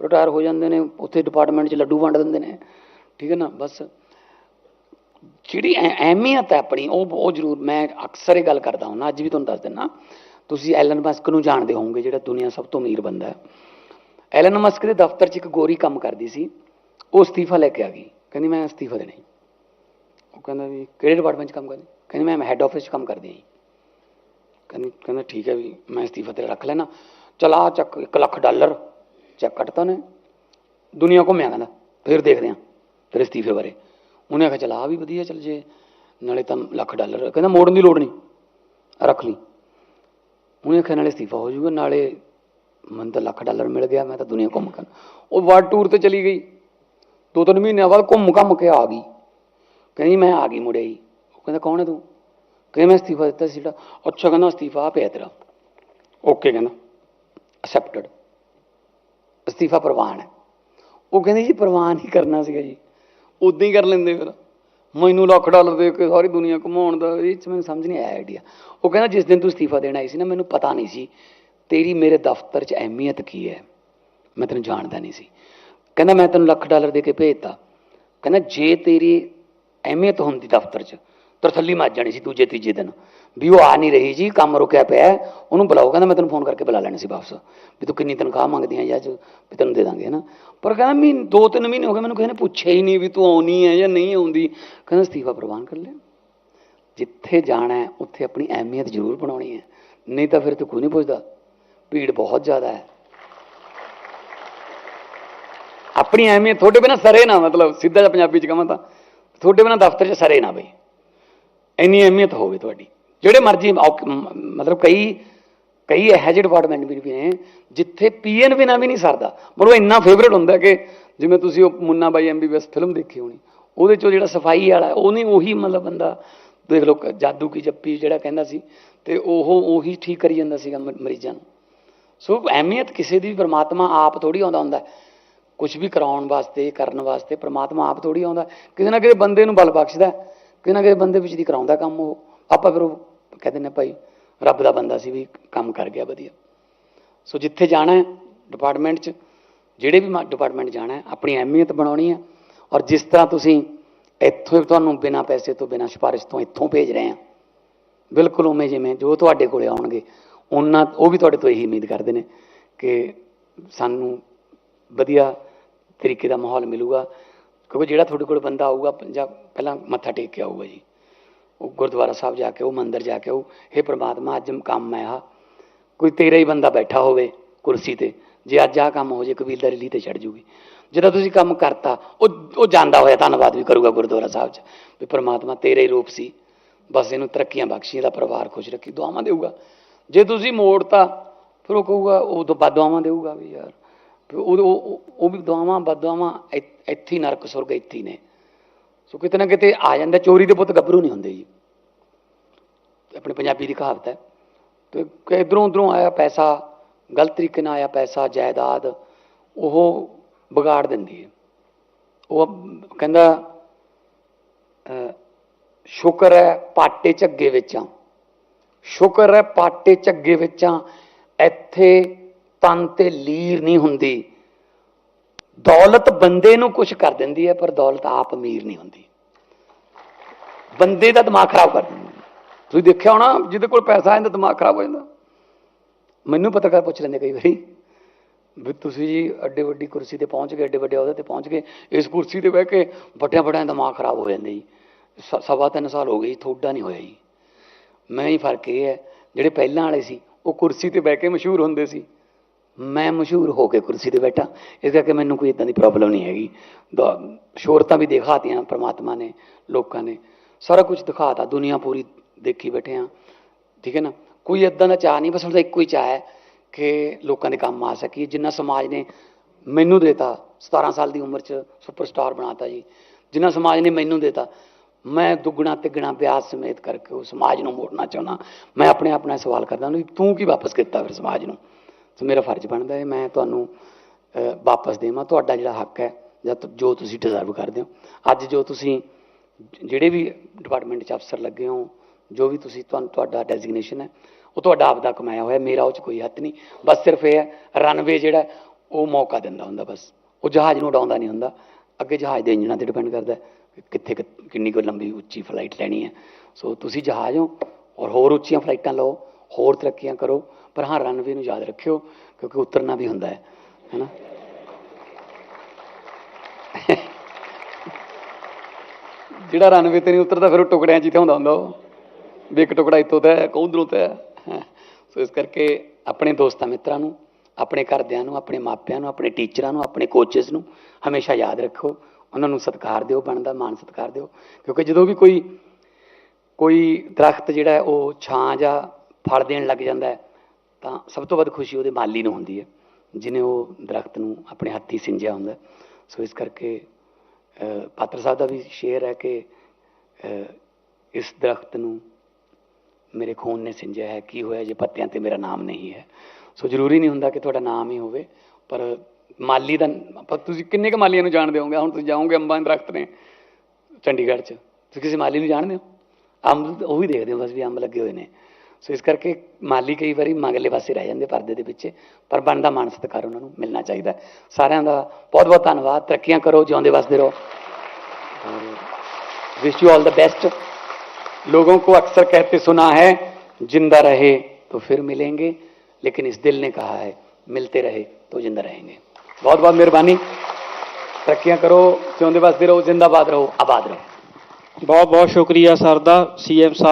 ਰਿਟਾਇਰ ਹੋ ਜਾਂਦੇ ਨੇ, ਉੱਥੇ ਡਿਪਾਰਟਮੈਂਟ 'ਚ ਲੱਡੂ ਵੰਡ ਦਿੰਦੇ ਨੇ, ਠੀਕ ਹੈ ਨਾ, ਬਸ ਜਿਹੜੀ ਅਹਿਮੀਅਤ ਹੈ ਆਪਣੀ, ਉਹ ਬਹੁਤ ਜ਼ਰੂਰ, ਮੈਂ ਅਕਸਰ ਇਹ ਗੱਲ ਕਰਦਾ ਹਾਂ ਅੱਜ ਵੀ ਤੁਹਾਨੂੰ ਦੱਸ ਦਿੰਦਾ ਤੁਸੀਂ ਐਲਨ ਮਸਕ ਨੂੰ ਜਾਣਦੇ ਹੋਵੋਗੇ, ਜਿਹੜਾ ਦੁਨੀਆ ਸਭ ਤੋਂ ਅਮੀਰ ਬੰਦਾ ਹੈ ਐਲਨ ਮਸਕ ਦੇ ਦਫ਼ਤਰ 'ਚ ਇੱਕ ਗੋਰੀ ਕੰਮ ਕਰਦੀ ਸੀ, ਉਹ ਅਸਤੀਫਾ ਲੈ ਕੇ ਆ ਗਈ, ਕਹਿੰਦੀ ਮੈਂ ਅਸਤੀਫਾ ਦੇਣਾ ਹੈ। ਉਹ ਕਹਿੰਦਾ ਵੀ ਕਿਹੜੇ ਡਿਪਾਰਟਮੈਂਟ 'ਚ ਕੰਮ ਕਰਦੀ ਕਹਿੰਦੀ ਮੈਂ ਹੈੱਡ ਆਫਿਸ 'ਚ ਕੰਮ ਕਰਦੀ ਹਾਂ ਜੀ। ਕਹਿੰਦੀ, ਕਹਿੰਦਾ ਠੀਕ ਹੈ ਵੀ ਮੈਂ ਅਸਤੀਫਾ ਤੇਰਾ ਰੱਖ ਲੈਣਾ ਚਲਾ ਚੱਕ 1 ਲੱਖ ਡਾਲਰ, ਚੈੱਕ ਕੱਟਤਾ ਨੇ ਦੁਨੀਆ ਘੁੰਮਿਆ ਕਹਿੰਦਾ, ਫਿਰ ਦੇਖਦੇ ਆ ਤੇਰੇ ਅਸਤੀਫੇ ਬਾਰੇ। ਉਹਨੇ ਆਖਿਆ, ਚਲਾ ਆ ਵੀ ਵਧੀਆ ਚੱਲ ਜੇ, ਨਾਲੇ ਤਾਂ ਲੱਖ ਡਾਲਰ, ਕਹਿੰਦਾ ਮੋੜਨ ਦੀ ਲੋੜ ਨਹੀਂ, ਰੱਖ ਲਈ। ਉਹਨੇ ਆਖਿਆ, ਨਾਲੇ ਅਸਤੀਫਾ ਹੋ ਜਾਊਗਾ, ਨਾਲੇ ਮੈਨੂੰ ਤਾਂ ਲੱਖ ਡਾਲਰ ਮਿਲ ਗਿਆ, ਮੈਂ ਤਾਂ ਦੁਨੀਆ ਘੁੰਮ ਕਰ ਉਹ ਵਰਲਡ ਟੂਰ ਤੇ ਚਲੀ ਗਈ। ਦੋ ਤਿੰਨ ਮਹੀਨਿਆਂ ਬਾਅਦ ਘੁੰਮ ਘੰਮ ਕੇ ਆ ਗਈ। ਕਹਿੰਦੀ, ਮੈਂ ਆ ਗਈ ਮੁੜੇ ਹੀ ਉਹ ਕਹਿੰਦਾ, ਕੌਣ ਹੈ ਤੂੰ? ਕਹਿੰਦਾ, ਮੈਂ ਅਸਤੀਫਾ ਦਿੱਤਾ ਸੀ ਜਿਹੜਾ। ਅੱਛਾ, ਕਹਿੰਦਾ, ਅਸਤੀਫਾ ਆ ਪਿਆ ਤੇਰਾ। ਓਕੇ, ਕਹਿੰਦਾ। ਅਸੈਪਟਡ ਅਸਤੀਫਾ ਪ੍ਰਵਾਨ ਹੈ। ਉਹ ਕਹਿੰਦੇ ਜੀ ਪ੍ਰਵਾਨ ਹੀ ਕਰਨਾ ਸੀਗਾ ਜੀ। ਉਦਾਂ ਹੀ ਕਰ ਲੈਂਦੇ ਫਿਰ। ਮੈਨੂੰ ਲੱਖ ਡਾਲਰ ਦੇ ਕੇ ਸਾਰੀ ਦੁਨੀਆ ਘੁਮਾਉਣ ਦਾ, ਇਹ ਚ ਮੈਨੂੰ ਸਮਝ ਨਹੀਂ ਆਇਆ ਆਈਡੀਆ ਉਹ ਕਹਿੰਦਾ ਜਿਸ ਦਿਨ ਤੂੰ ਅਸਤੀਫਾ ਦੇਣ ਆਈ ਸੀ ਨਾ, ਮੈਨੂੰ ਪਤਾ ਨਹੀਂ ਸੀ ਤੇਰੀ ਮੇਰੇ ਦਫ਼ਤਰ 'ਚ ਅਹਿਮੀਅਤ ਕੀ ਹੈ। ਮੈਂ ਤੈਨੂੰ ਜਾਣਦਾ ਨਹੀਂ ਸੀ। ਕਹਿੰਦਾ ਮੈਂ ਤੈਨੂੰ ਲੱਖ ਡਾਲਰ ਦੇ ਕੇ ਭੇਜਤਾ। ਕਹਿੰਦਾ ਜੇ ਤੇਰੀ ਅਹਿਮੀਅਤ ਹੁੰਦੀ ਦਫ਼ਤਰ 'ਚ ਤਰਥੱਲੀ ਮੱਚ ਜਾਣੀ ਸੀ ਦੂਜੇ ਤੀਜੇ ਦਿਨ। ਵੀ ਉਹ ਆ ਨਹੀਂ ਰਹੀ ਜੀ, ਕੰਮ ਰੁਕਿਆ ਪਿਆ ਉਹਨੂੰ ਬੁਲਾਓ, ਕਹਿੰਦਾ ਮੈਂ ਤੈਨੂੰ ਫੋਨ ਕਰਕੇ ਬੁਲਾ ਲੈਣੀ ਸੀ ਵਾਪਸ, ਵੀ ਤੂੰ ਕਿੰਨੀ ਤਨਖਾਹ ਮੰਗਦੀ ਹੈ ਜਾਂ ਜੋ ਵੀ ਤੈਨੂੰ ਦੇ ਦਾਂਗੇ ਨਾ ਪਰ ਕਹਿੰਦਾ ਮੀ ਦੋ ਤਿੰਨ ਮਹੀਨੇ ਹੋ ਗਏ, ਮੈਨੂੰ ਕਿਸੇ ਨੇ ਪੁੱਛਿਆ ਹੀ ਨਹੀਂ ਵੀ ਤੂੰ ਆਉਣੀ ਹੈ ਜਾਂ ਨਹੀਂ ਆਉਂਦੀ। ਕਹਿੰਦਾ ਅਸਤੀਫਾ ਪ੍ਰਵਾਨ ਕਰ ਲੈ। ਜਿੱਥੇ ਜਾਣਾ ਹੈ, ਉੱਥੇ ਆਪਣੀ ਅਹਿਮੀਅਤ ਜ਼ਰੂਰ ਬਣਾਉਣੀ ਹੈ। ਨਹੀਂ ਤਾਂ ਫਿਰ ਤੂੰ ਕੋਈ ਨਹੀਂ ਪੁੱਛਦਾ। ਭੀੜ ਬਹੁਤ ਜ਼ਿਆਦਾ ਹੈ। ਆਪਣੀ ਅਹਿਮੀਅਤ ਤੁਹਾਡੇ ਬਿਨਾ ਸਰੇ ਨਾ, ਮਤਲਬ ਸਿੱਧਾ ਜਿਹਾ ਪੰਜਾਬੀ ਚ ਕਹਾਂ ਤਾਂ, ਤੁਹਾਡੇ ਬਿਨਾ ਦਫ਼ਤਰ 'ਚ ਸਰੇ ਨਾ ਬਈ। ਇੰਨੀ ਅਹਿਮੀਅਤ ਹੋਵੇ ਤੁਹਾਡੀ। ਜਿਹੜੇ ਮਰਜ਼ੀ ਔਕ- ਮਤਲਬ ਕਈ ਕਈ ਇਹੋ ਜਿਹੇ ਡਿਪਾਰਟਮੈਂਟ ਵੀ ਨੇ ਜਿੱਥੇ ਪੀਐਨ ਬਿਨਾ ਵੀ ਨਹੀਂ ਸਰਦਾ। ਮਤਲਬ ਇੰਨਾ ਫੇਵਰੇਟ ਹੁੰਦਾ ਕਿ ਜਿਵੇਂ ਤੁਸੀਂ ਉਹ ਮੁੰਨਾ ਬਾਈ ਐਮਬੀਬੀਐਸ ਫਿਲਮ ਦੇਖੀ ਹੋਣੀ ਉਹਦੇ ਚੋਂ ਜਿਹੜਾ ਸਫ਼ਾਈ ਵਾਲਾ ਉਹ ਨਹੀਂ ਉਹੀ ਮਤਲਬ ਬੰਦਾ ਦੇਖ ਲਓ ਜਾਦੂ ਕੀ ਜੱਪੀ ਜਿਹੜਾ ਕਹਿੰਦਾ ਸੀ ਤੇ ਉਹ ਉਹੀ ਠੀਕ ਕਰੀ ਜਾਂਦਾ ਸੀਗਾ ਮ- ਮਰੀਜ਼ਾਂ ਨੂੰ। ਸੋ ਅਹਿਮੀਅਤ ਕਿਸੇ ਦੀ ਵੀ ਪ੍ਰਮਾਤਮਾ ਆਪ ਥੋੜੀ ਆਉਂਦਾ ਹੁੰਦਾ ਕੁਝ ਵੀ ਕਰਾਉਣ ਵਾਸਤੇ ਕਰਨ ਵਾਸਤੇ ਪ੍ਰਮਾਤਮਾ ਆਪ ਥੋੜੀ ਆਉਂਦਾ ਕਿਸੇ ਨਾ ਕਿਸੇ ਬੰਦੇ ਨੂੰ ਬਲ ਬਖਸ਼ਦਾ ਹੈ, ਕਿਸੇ ਨਾ ਕਿਸੇ ਬੰਦੇ ਵਿੱਚ ਦੀ ਕਰਾਉਂਦਾ ਕੰਮ ਉਹ। ਆਪਾਂ ਫਿਰ ਉਹ ਕਹਿੰਦੇ ਨੇ ਭਾਈ। ਰੱਬ ਦਾ ਬੰਦਾ ਸੀ ਵੀ ਕੰਮ ਕਰ ਗਿਆ ਵਧੀਆ। ਸੋ ਜਿੱਥੇ ਜਾਣਾ ਹੈ ਡਿਪਾਰਟਮੈਂਟ 'ਚ, ਜਿਹੜੇ ਵੀ ਡਿਪਾਰਟਮੈਂਟ ਜਾਣਾ ਹੈ, ਆਪਣੀ ਅਹਿਮੀਅਤ ਬਣਾਉਣੀ ਹੈ ਔਰ ਜਿਸ ਤਰ੍ਹਾਂ ਤੁਸੀਂ ਇੱਥੋਂ ਤੁਹਾਨੂੰ ਬਿਨਾਂ ਪੈਸੇ ਤੋਂ, ਬਿਨਾਂ ਸਿਫਾਰਿਸ਼ ਤੋਂ ਇੱਥੋਂ ਭੇਜ ਰਹੇ ਆ ਬਿਲਕੁਲ ਉਵੇਂ ਜਿਵੇਂ ਜੋ ਤੁਹਾਡੇ ਕੋਲੇ ਆਉਣਗੇ, ਉਹਨਾਂ, ਉਹ ਵੀ ਤੁਹਾਡੇ ਤੋਂ ਇਹੀ ਉਮੀਦ ਕਰਦੇ ਨੇ ਕਿ ਸਾਨੂੰ ਵਧੀਆ ਤਰੀਕੇ ਦਾ ਮਾਹੌਲ ਮਿਲੂਗਾ। ਕਿਉਂਕਿ ਜਿਹੜਾ ਤੁਹਾਡੇ ਕੋਲ ਬੰਦਾ ਆਊਗਾ, ਜਾਂ ਪਹਿਲਾਂ ਮੱਥਾ ਟੇਕ ਕੇ ਆਊਗਾ ਜੀ। ਉਹ ਗੁਰਦੁਆਰਾ ਸਾਹਿਬ ਜਾ ਕੇ, ਉਹ ਮੰਦਿਰ ਜਾ ਕੇ, ਉਹ, ਹੇ ਪ੍ਰਮਾਤਮਾ, ਅੱਜ ਕੰਮ ਹੈ ਆ ਕੋਈ ਤੇਰਾ ਹੀ ਬੰਦਾ ਬੈਠਾ ਹੋਵੇ ਕੁਰਸੀ ਤੇ, ਜੇ ਅੱਜ ਆਹ ਕੰਮ ਹੋ ਜੇ ਕਬੀਲਦਾਰੀ ਲਈ ਤੇ ਛੱਡ ਜੂਗੀ। ਜਦੋਂ ਤੁਸੀਂ ਕੰਮ ਕਰਤਾ, ਉਹ ਉਹ ਜਾਂਦਾ ਹੋਇਆ, ਧੰਨਵਾਦ ਵੀ ਕਰੂਗਾ ਗੁਰਦੁਆਰਾ ਸਾਹਿਬ 'ਚ, ਵੀ ਪ੍ਰਮਾਤਮਾ ਤੇਰੇ ਹੀ ਰੂਪ ਸੀ। ਬਸ ਇਹਨੂੰ ਤਰੱਕੀਆਂ ਬਖਸ਼ੀ ਇਹਦਾ ਪਰਿਵਾਰ ਖੁਸ਼ ਰੱਖੀ, ਦੁਆਵਾਂ ਦੇਊਗਾ। ਜੇ ਤੁਸੀਂ ਮੋੜਤਾ, ਫਿਰ ਉਹ ਕਹੂਗਾ, ਉਹ ਤੋਂ ਬਦਦੁਆਵਾਂ ਦੇਊਗਾ ਵੀ ਯਾਰ। ਉਹ ਉਹ ਉਹ ਵੀ ਦੁਆਵਾਂ ਬਦਦੁਆਵਾਂ ਇ- ਇੱਥੇ ਹੀ ਨਰਕ, ਸੁਰਗ ਇੱਥੇ ਨੇ। ਸੋ ਕਿਤੇ ਨਾ ਕਿਤੇ ਆ ਜਾਂਦਾ, ਚੋਰੀ ਦੇ ਪੁੱਤ ਗੱਭਰੂ ਨਹੀਂ ਹੁੰਦੇ ਜੀ। ਆਪਣੇ ਪੰਜਾਬੀ ਦੀ ਕਹਾਵਤ ਹੈ। ਤੇ ਕਿ ਇਧਰੋਂ ਉਧਰੋਂ ਆਇਆ ਪੈਸਾ, ਗਲਤ ਤਰੀਕੇ ਨਾਲ ਆਇਆ ਪੈਸਾ, ਜਾਇਦਾਦ, ਉਹ ਵਿਗਾੜ ਦਿੰਦੀ ਹੈ। ਉਹ ਕਹਿੰਦਾ ਸ਼ੁਕਰ ਹੈ ਪਾਟੇ ਝੱਗੇ ਵਿੱਚਾਂ। ਸ਼ੁਕਰ ਹੈ ਪਾਟੇ ਝੱਗੇ ਵਿੱਚਾਂ, ਇੱਥੇ ਤਨ ਤੇ ਲੀਰ ਨਹੀਂ ਹੁੰਦੀ। ਦੌਲਤ ਬੰਦੇ ਨੂੰ ਕੁਝ ਕਰ ਦਿੰਦੀ ਹੈ, ਪਰ ਦੌਲਤ ਆਪ ਅਮੀਰ ਨਹੀਂ ਹੁੰਦੀ। ਬੰਦੇ ਦਾ ਦਿਮਾਗ ਖਰਾਬ ਕਰ ਦਿੰਦੀ ਤੁਸੀਂ ਦੇਖਿਆ ਹੋਣਾ, ਜਿਹਦੇ ਕੋਲ ਪੈਸਾ ਆ ਜਾਂਦਾ ਦਿਮਾਗ ਖਰਾਬ ਹੋ ਜਾਂਦਾ। ਮੈਨੂੰ ਪੱਤਰਕਾਰ ਪੁੱਛ ਲੈਂਦੇ ਕਈ ਵਾਰੀ, ਵੀ ਤੁਸੀਂ ਜੀ ਅੱਡੇ ਵੱਡੀ ਕੁਰਸੀ ਤੇ ਪਹੁੰਚ ਗਏ, ਅੱਡੇ ਵੱਡੇ ਅਹੁਦੇ ਤੇ ਪਹੁੰਚ ਗਏ, ਇਸ ਕੁਰਸੀ ਤੇ ਬਹਿ ਕੇ ਵੱਡਿਆਂ ਵੱਡਿਆਂ ਦਿਮਾਗ ਖਰਾਬ ਹੋ ਜਾਂਦੇ ਜੀ। ਸ- ਸਵਾ ਤਿੰਨ ਸਾਲ ਹੋ ਗਏ ਜੀ ਤੁਹਾਡਾ ਨਹੀਂ ਹੋਇਆ ਜੀ। ਮੈਂ ਹੀ ਫ਼ਰਕ ਇਹ ਹੈ, ਜਿਹੜੇ ਪਹਿਲਾਂ ਵਾਲੇ ਸੀ, ਉਹ ਕੁਰਸੀ ਤੇ ਬਹਿ ਕੇ ਮਸ਼ਹੂਰ ਹੁੰਦੇ ਸੀ। ਮੈਂ ਮਸ਼ਹੂਰ ਹੋ ਕੇ ਕੁਰਸੀ ਤੇ ਬੈਠਾ। ਇਸ ਕਰਕੇ ਮੈਨੂੰ ਕੋਈ ਇਦਾਂ ਦੀ ਪ੍ਰੋਬਲਮ ਨਹੀਂ ਹੈਗੀ। ਦ- ਸ਼ੋਹਰਤਾਂ ਵੀ ਦਿਖਾਤੀਆਂ ਪ੍ਰਮਾਤਮਾ ਨੇ, ਲੋਕਾਂ ਨੇ। ਸਾਰਾ ਕੁਝ ਦਿਖਾਤਾ, ਦੁਨੀਆ ਪੂਰੀ ਦੇਖੀ ਬੈਠੇ ਆ। ਠੀਕ ਹੈ ਨਾ? ਕੋਈ ਇਦਾਂ ਦਾ ਚਾਹ ਨਹੀਂ, ਬਸ ਉਹਦਾ ਇੱਕੋ ਹੀ ਚਾਹ ਹੈ ਕਿ ਲੋਕਾਂ ਦੇ ਕੰਮ ਆ ਸਕੀਏ। ਜਿੰਨਾ ਸਮਾਜ ਨੇ ਮੈਨੂੰ ਦੇਤਾ 17 ਸਾਲ ਦੀ ਉਮਰ 'ਚ ਸੁਪਰਸਟਾਰ ਬਣਾਤਾ ਜੀ। ਜਿੰਨਾ ਸਮਾਜ ਨੇ ਮੈਨੂੰ ਦੇਤਾ, ਮੈਂ ਦੁੱਗਣਾ, ਤਿੱਗਣਾ ਵਿਆਜ ਸਮੇਤ ਕਰਕੇ ਉਹ ਸਮਾਜ ਨੂੰ ਮੋੜਨਾ ਚਾਹੁੰਦਾ। ਮੈਂ ਆਪਣੇ ਆਪ ਨਾਲ ਸਵਾਲ ਕਰਦਾ ਵੀ ਤੂੰ ਕੀ ਵਾਪਸ ਕੀਤਾ ਫਿਰ ਸਮਾਜ ਨੂੰ? ਸੋ ਮੇਰਾ ਫਰਜ਼ ਬਣਦਾ ਹੈ, ਮੈਂ ਤੁਹਾਨੂੰ ਵਾਪਸ ਦੇਵਾਂ, ਤੁਹਾਡਾ ਜਿਹੜਾ ਹੱਕ ਹੈ, ਜਾਂ ਜੋ ਤੁਸੀਂ ਡਿਜ਼ਰਵ ਕਰਦੇ ਹੋ। ਅੱਜ ਜੋ ਤੁਸੀਂ ਜਿਹੜੇ ਵੀ ਡਿਪਾਰਟਮੈਂਟ 'ਚ ਅਫਸਰ ਲੱਗੇ ਹੋ, ਜੋ ਵੀ ਤੁਸੀਂ ਤੁਹਾਨੂੰ ਤੁਹਾਡਾ ਡੈਜ਼ਿਗਨੇਸ਼ਨ ਹੈ, ਉਹ ਤੁਹਾਡਾ ਆਪਦਾ ਕਮਾਇਆ ਹੋਇਆ, ਮੇਰਾ ਉਹ 'ਚ ਕੋਈ ਹੱਥ ਨਹੀਂ। ਬਸ ਸਿਰਫ ਇਹ ਹੈ ਰਨਵੇ ਜਿਹੜਾ ਉਹ ਮੌਕਾ ਦਿੰਦਾ ਹੁੰਦਾ ਬਸ। ਉਹ ਜਹਾਜ਼ ਨੂੰ ਉਡਾਉਂਦਾ ਨਹੀਂ ਹੁੰਦਾ। ਅੱਗੇ ਜਹਾਜ਼ ਦੇ ਇੰਜਣਾਂ ਤੇ ਡਿਪੈਂਡ ਕਰਦਾ ਕਿ ਕਿੱਥੇ ਕਿੰਨੀ ਕੁ ਲੰਬੀ ਉੱਚੀ ਫਲਾਈਟ ਲੈਣੀ ਹੈ। ਸੋ ਤੁਸੀਂ ਜਹਾਜ਼ ਹੋ, ਔਰ ਹੋਰ ਉੱਚੀਆਂ ਫਲਾਈਟਾਂ ਲਓ, ਹੋਰ ਤਰੱਕੀਆਂ ਕਰੋ ਪਰ ਹਾਂ ਰਨਵੇ ਨੂੰ ਯਾਦ ਰੱਖਿਓ, ਕਿਉਂਕਿ ਉਤਰਨਾ ਵੀ ਹੁੰਦਾ ਹੈ, ਹੈਨਾ? ਜਿਹੜਾ ਰਨਵੇ ਤੇ ਨਹੀਂ ਉਤਰਦਾ, ਫਿਰ ਉਹ ਟੁਕੜਿਆਂ 'ਚ ਹੀ ਤਾਂ ਹੁੰਦਾ ਹੁੰਦਾ ਉਹ। ਵੀ ਇੱਕ ਟੁਕੜਾ ਇੱਥੋਂ ਦਾ ਹੈ ਇੱਕ ਹੈ ਸੋ ਇਸ ਕਰਕੇ ਆਪਣੇ ਦੋਸਤਾਂ ਮਿੱਤਰਾਂ ਨੂੰ, ਆਪਣੇ ਘਰਦਿਆਂ ਨੂੰ, ਆਪਣੇ ਮਾਪਿਆਂ ਨੂੰ, ਆਪਣੇ ਟੀਚਰਾਂ ਨੂੰ, ਆਪਣੇ ਕੋਚਸ ਨੂੰ ਹਮੇਸ਼ਾ ਯਾਦ ਰੱਖੋ। ਉਹਨਾਂ ਨੂੰ ਸਤਿਕਾਰ ਦਿਓ, ਬਣਦਾ ਮਾਣ ਸਤਿਕਾਰ ਦਿਓ। ਕਿਉਂਕਿ ਜਦੋਂ ਵੀ ਕੋਈ ਕੋਈ ਦਰਖਤ ਜਿਹੜਾ ਉਹ ਛਾਂ ਜਾਂ ਫਲ ਦੇਣ ਲੱਗ ਜਾਂਦਾ ਹੈ ਤਾਂ ਸਭ ਤੋਂ ਵੱਧ ਖੁਸ਼ੀ ਉਹਦੇ ਮਾਲੀ ਨੂੰ ਹੁੰਦੀ ਹੈ ਜਿਨੇ ਉਹ ਦਰਖਤ ਨੂੰ ਆਪਣੇ ਹੱਥੀਂ ਸਿੰਜਿਆ ਹੁੰਦਾ ਸੋ ਇਸ ਕਰਕੇ ਪਾਤਰ ਸਾਹਿਬ ਦਾ ਵੀ ਸ਼ੇਰ ਹੈ ਕਿ ਇਸ ਦਰਖਤ ਨੂੰ ਮੇਰੇ ਖੂਨ ਨੇ ਸਿੰਜਿਆ ਹੈ। ਕੀ ਹੋਇਆ ਜੇ ਪੱਤਿਆਂ ਤੇ ਮੇਰਾ ਨਾਮ ਨਹੀਂ ਹੈ? ਸੋ ਜ਼ਰੂਰੀ ਨਹੀਂ ਹੁੰਦਾ ਕਿ ਤੁਹਾਡਾ ਨਾਮ ਹੀ ਹੋਵੇ, ਪਰ ਮਾਲੀ ਦਾ ਤੁਸੀਂ ਕਿੰਨੇ ਕੁ ਮਾਲੀਆਂ ਨੂੰ ਜਾਣਦੇ ਹੋਗੇ ਹੁਣ ਤੁਸੀਂ ਜਾਓਗੇ ਅੰਬਾਂ ਦੇ ਦਰਖਤ ਨੇ ਚੰਡੀਗੜ੍ਹ 'ਚ। ਤੁਸੀਂ ਕਿਸੇ ਮਾਲੀ ਨੂੰ ਜਾਣਦੇ ਹੋ? ਅੰਬ ਉਹ ਵੀ ਦੇਖਦੇ ਹੋ, ਬਸ ਵੀ ਅੰਬ ਲੱਗੇ ਹੋਏ ਨੇ। ਸੋ ਇਸ ਕਰਕੇ ਮਾਲੀ ਕਈ ਵਾਰੀ ਮੰਗਲੇਵਾਸੀ ਰਹਿ ਜਾਂਦੇ ਪਰਦੇ पर ਪਿੱਛੇ ਪਰ ਬਣਦਾ ਮਾਨ ਸਤਕਾਰ ਉਹਨਾਂ ਨੂੰ ਮਿਲਣਾ ਚਾਹੀਦਾ ਸਾਰਿਆਂ ਦਾ ਬਹੁਤ ਬਹੁਤ ਧੰਨਵਾਦ ਤਰੱਕੀਆਂ ਕਰੋ ਜਿਉਂਦੇ ਵਸਦੇ ਰਹੋ wish you all the best लोगों को अक्सर कहते सुना है, ज़िंदा रहे तो फिर मिलेंगे, लेकिन इस दिल ने कहा है, मिलते रहे तो ज़िंदा रहेंगे। बहुत बहुत मेहरबानी। तरक्या करो जिंदे बसते रहो, जिंदाबाद रहो, आबाद रहो। बहुत बहुत शुक्रिया सरदा सी एम साहब।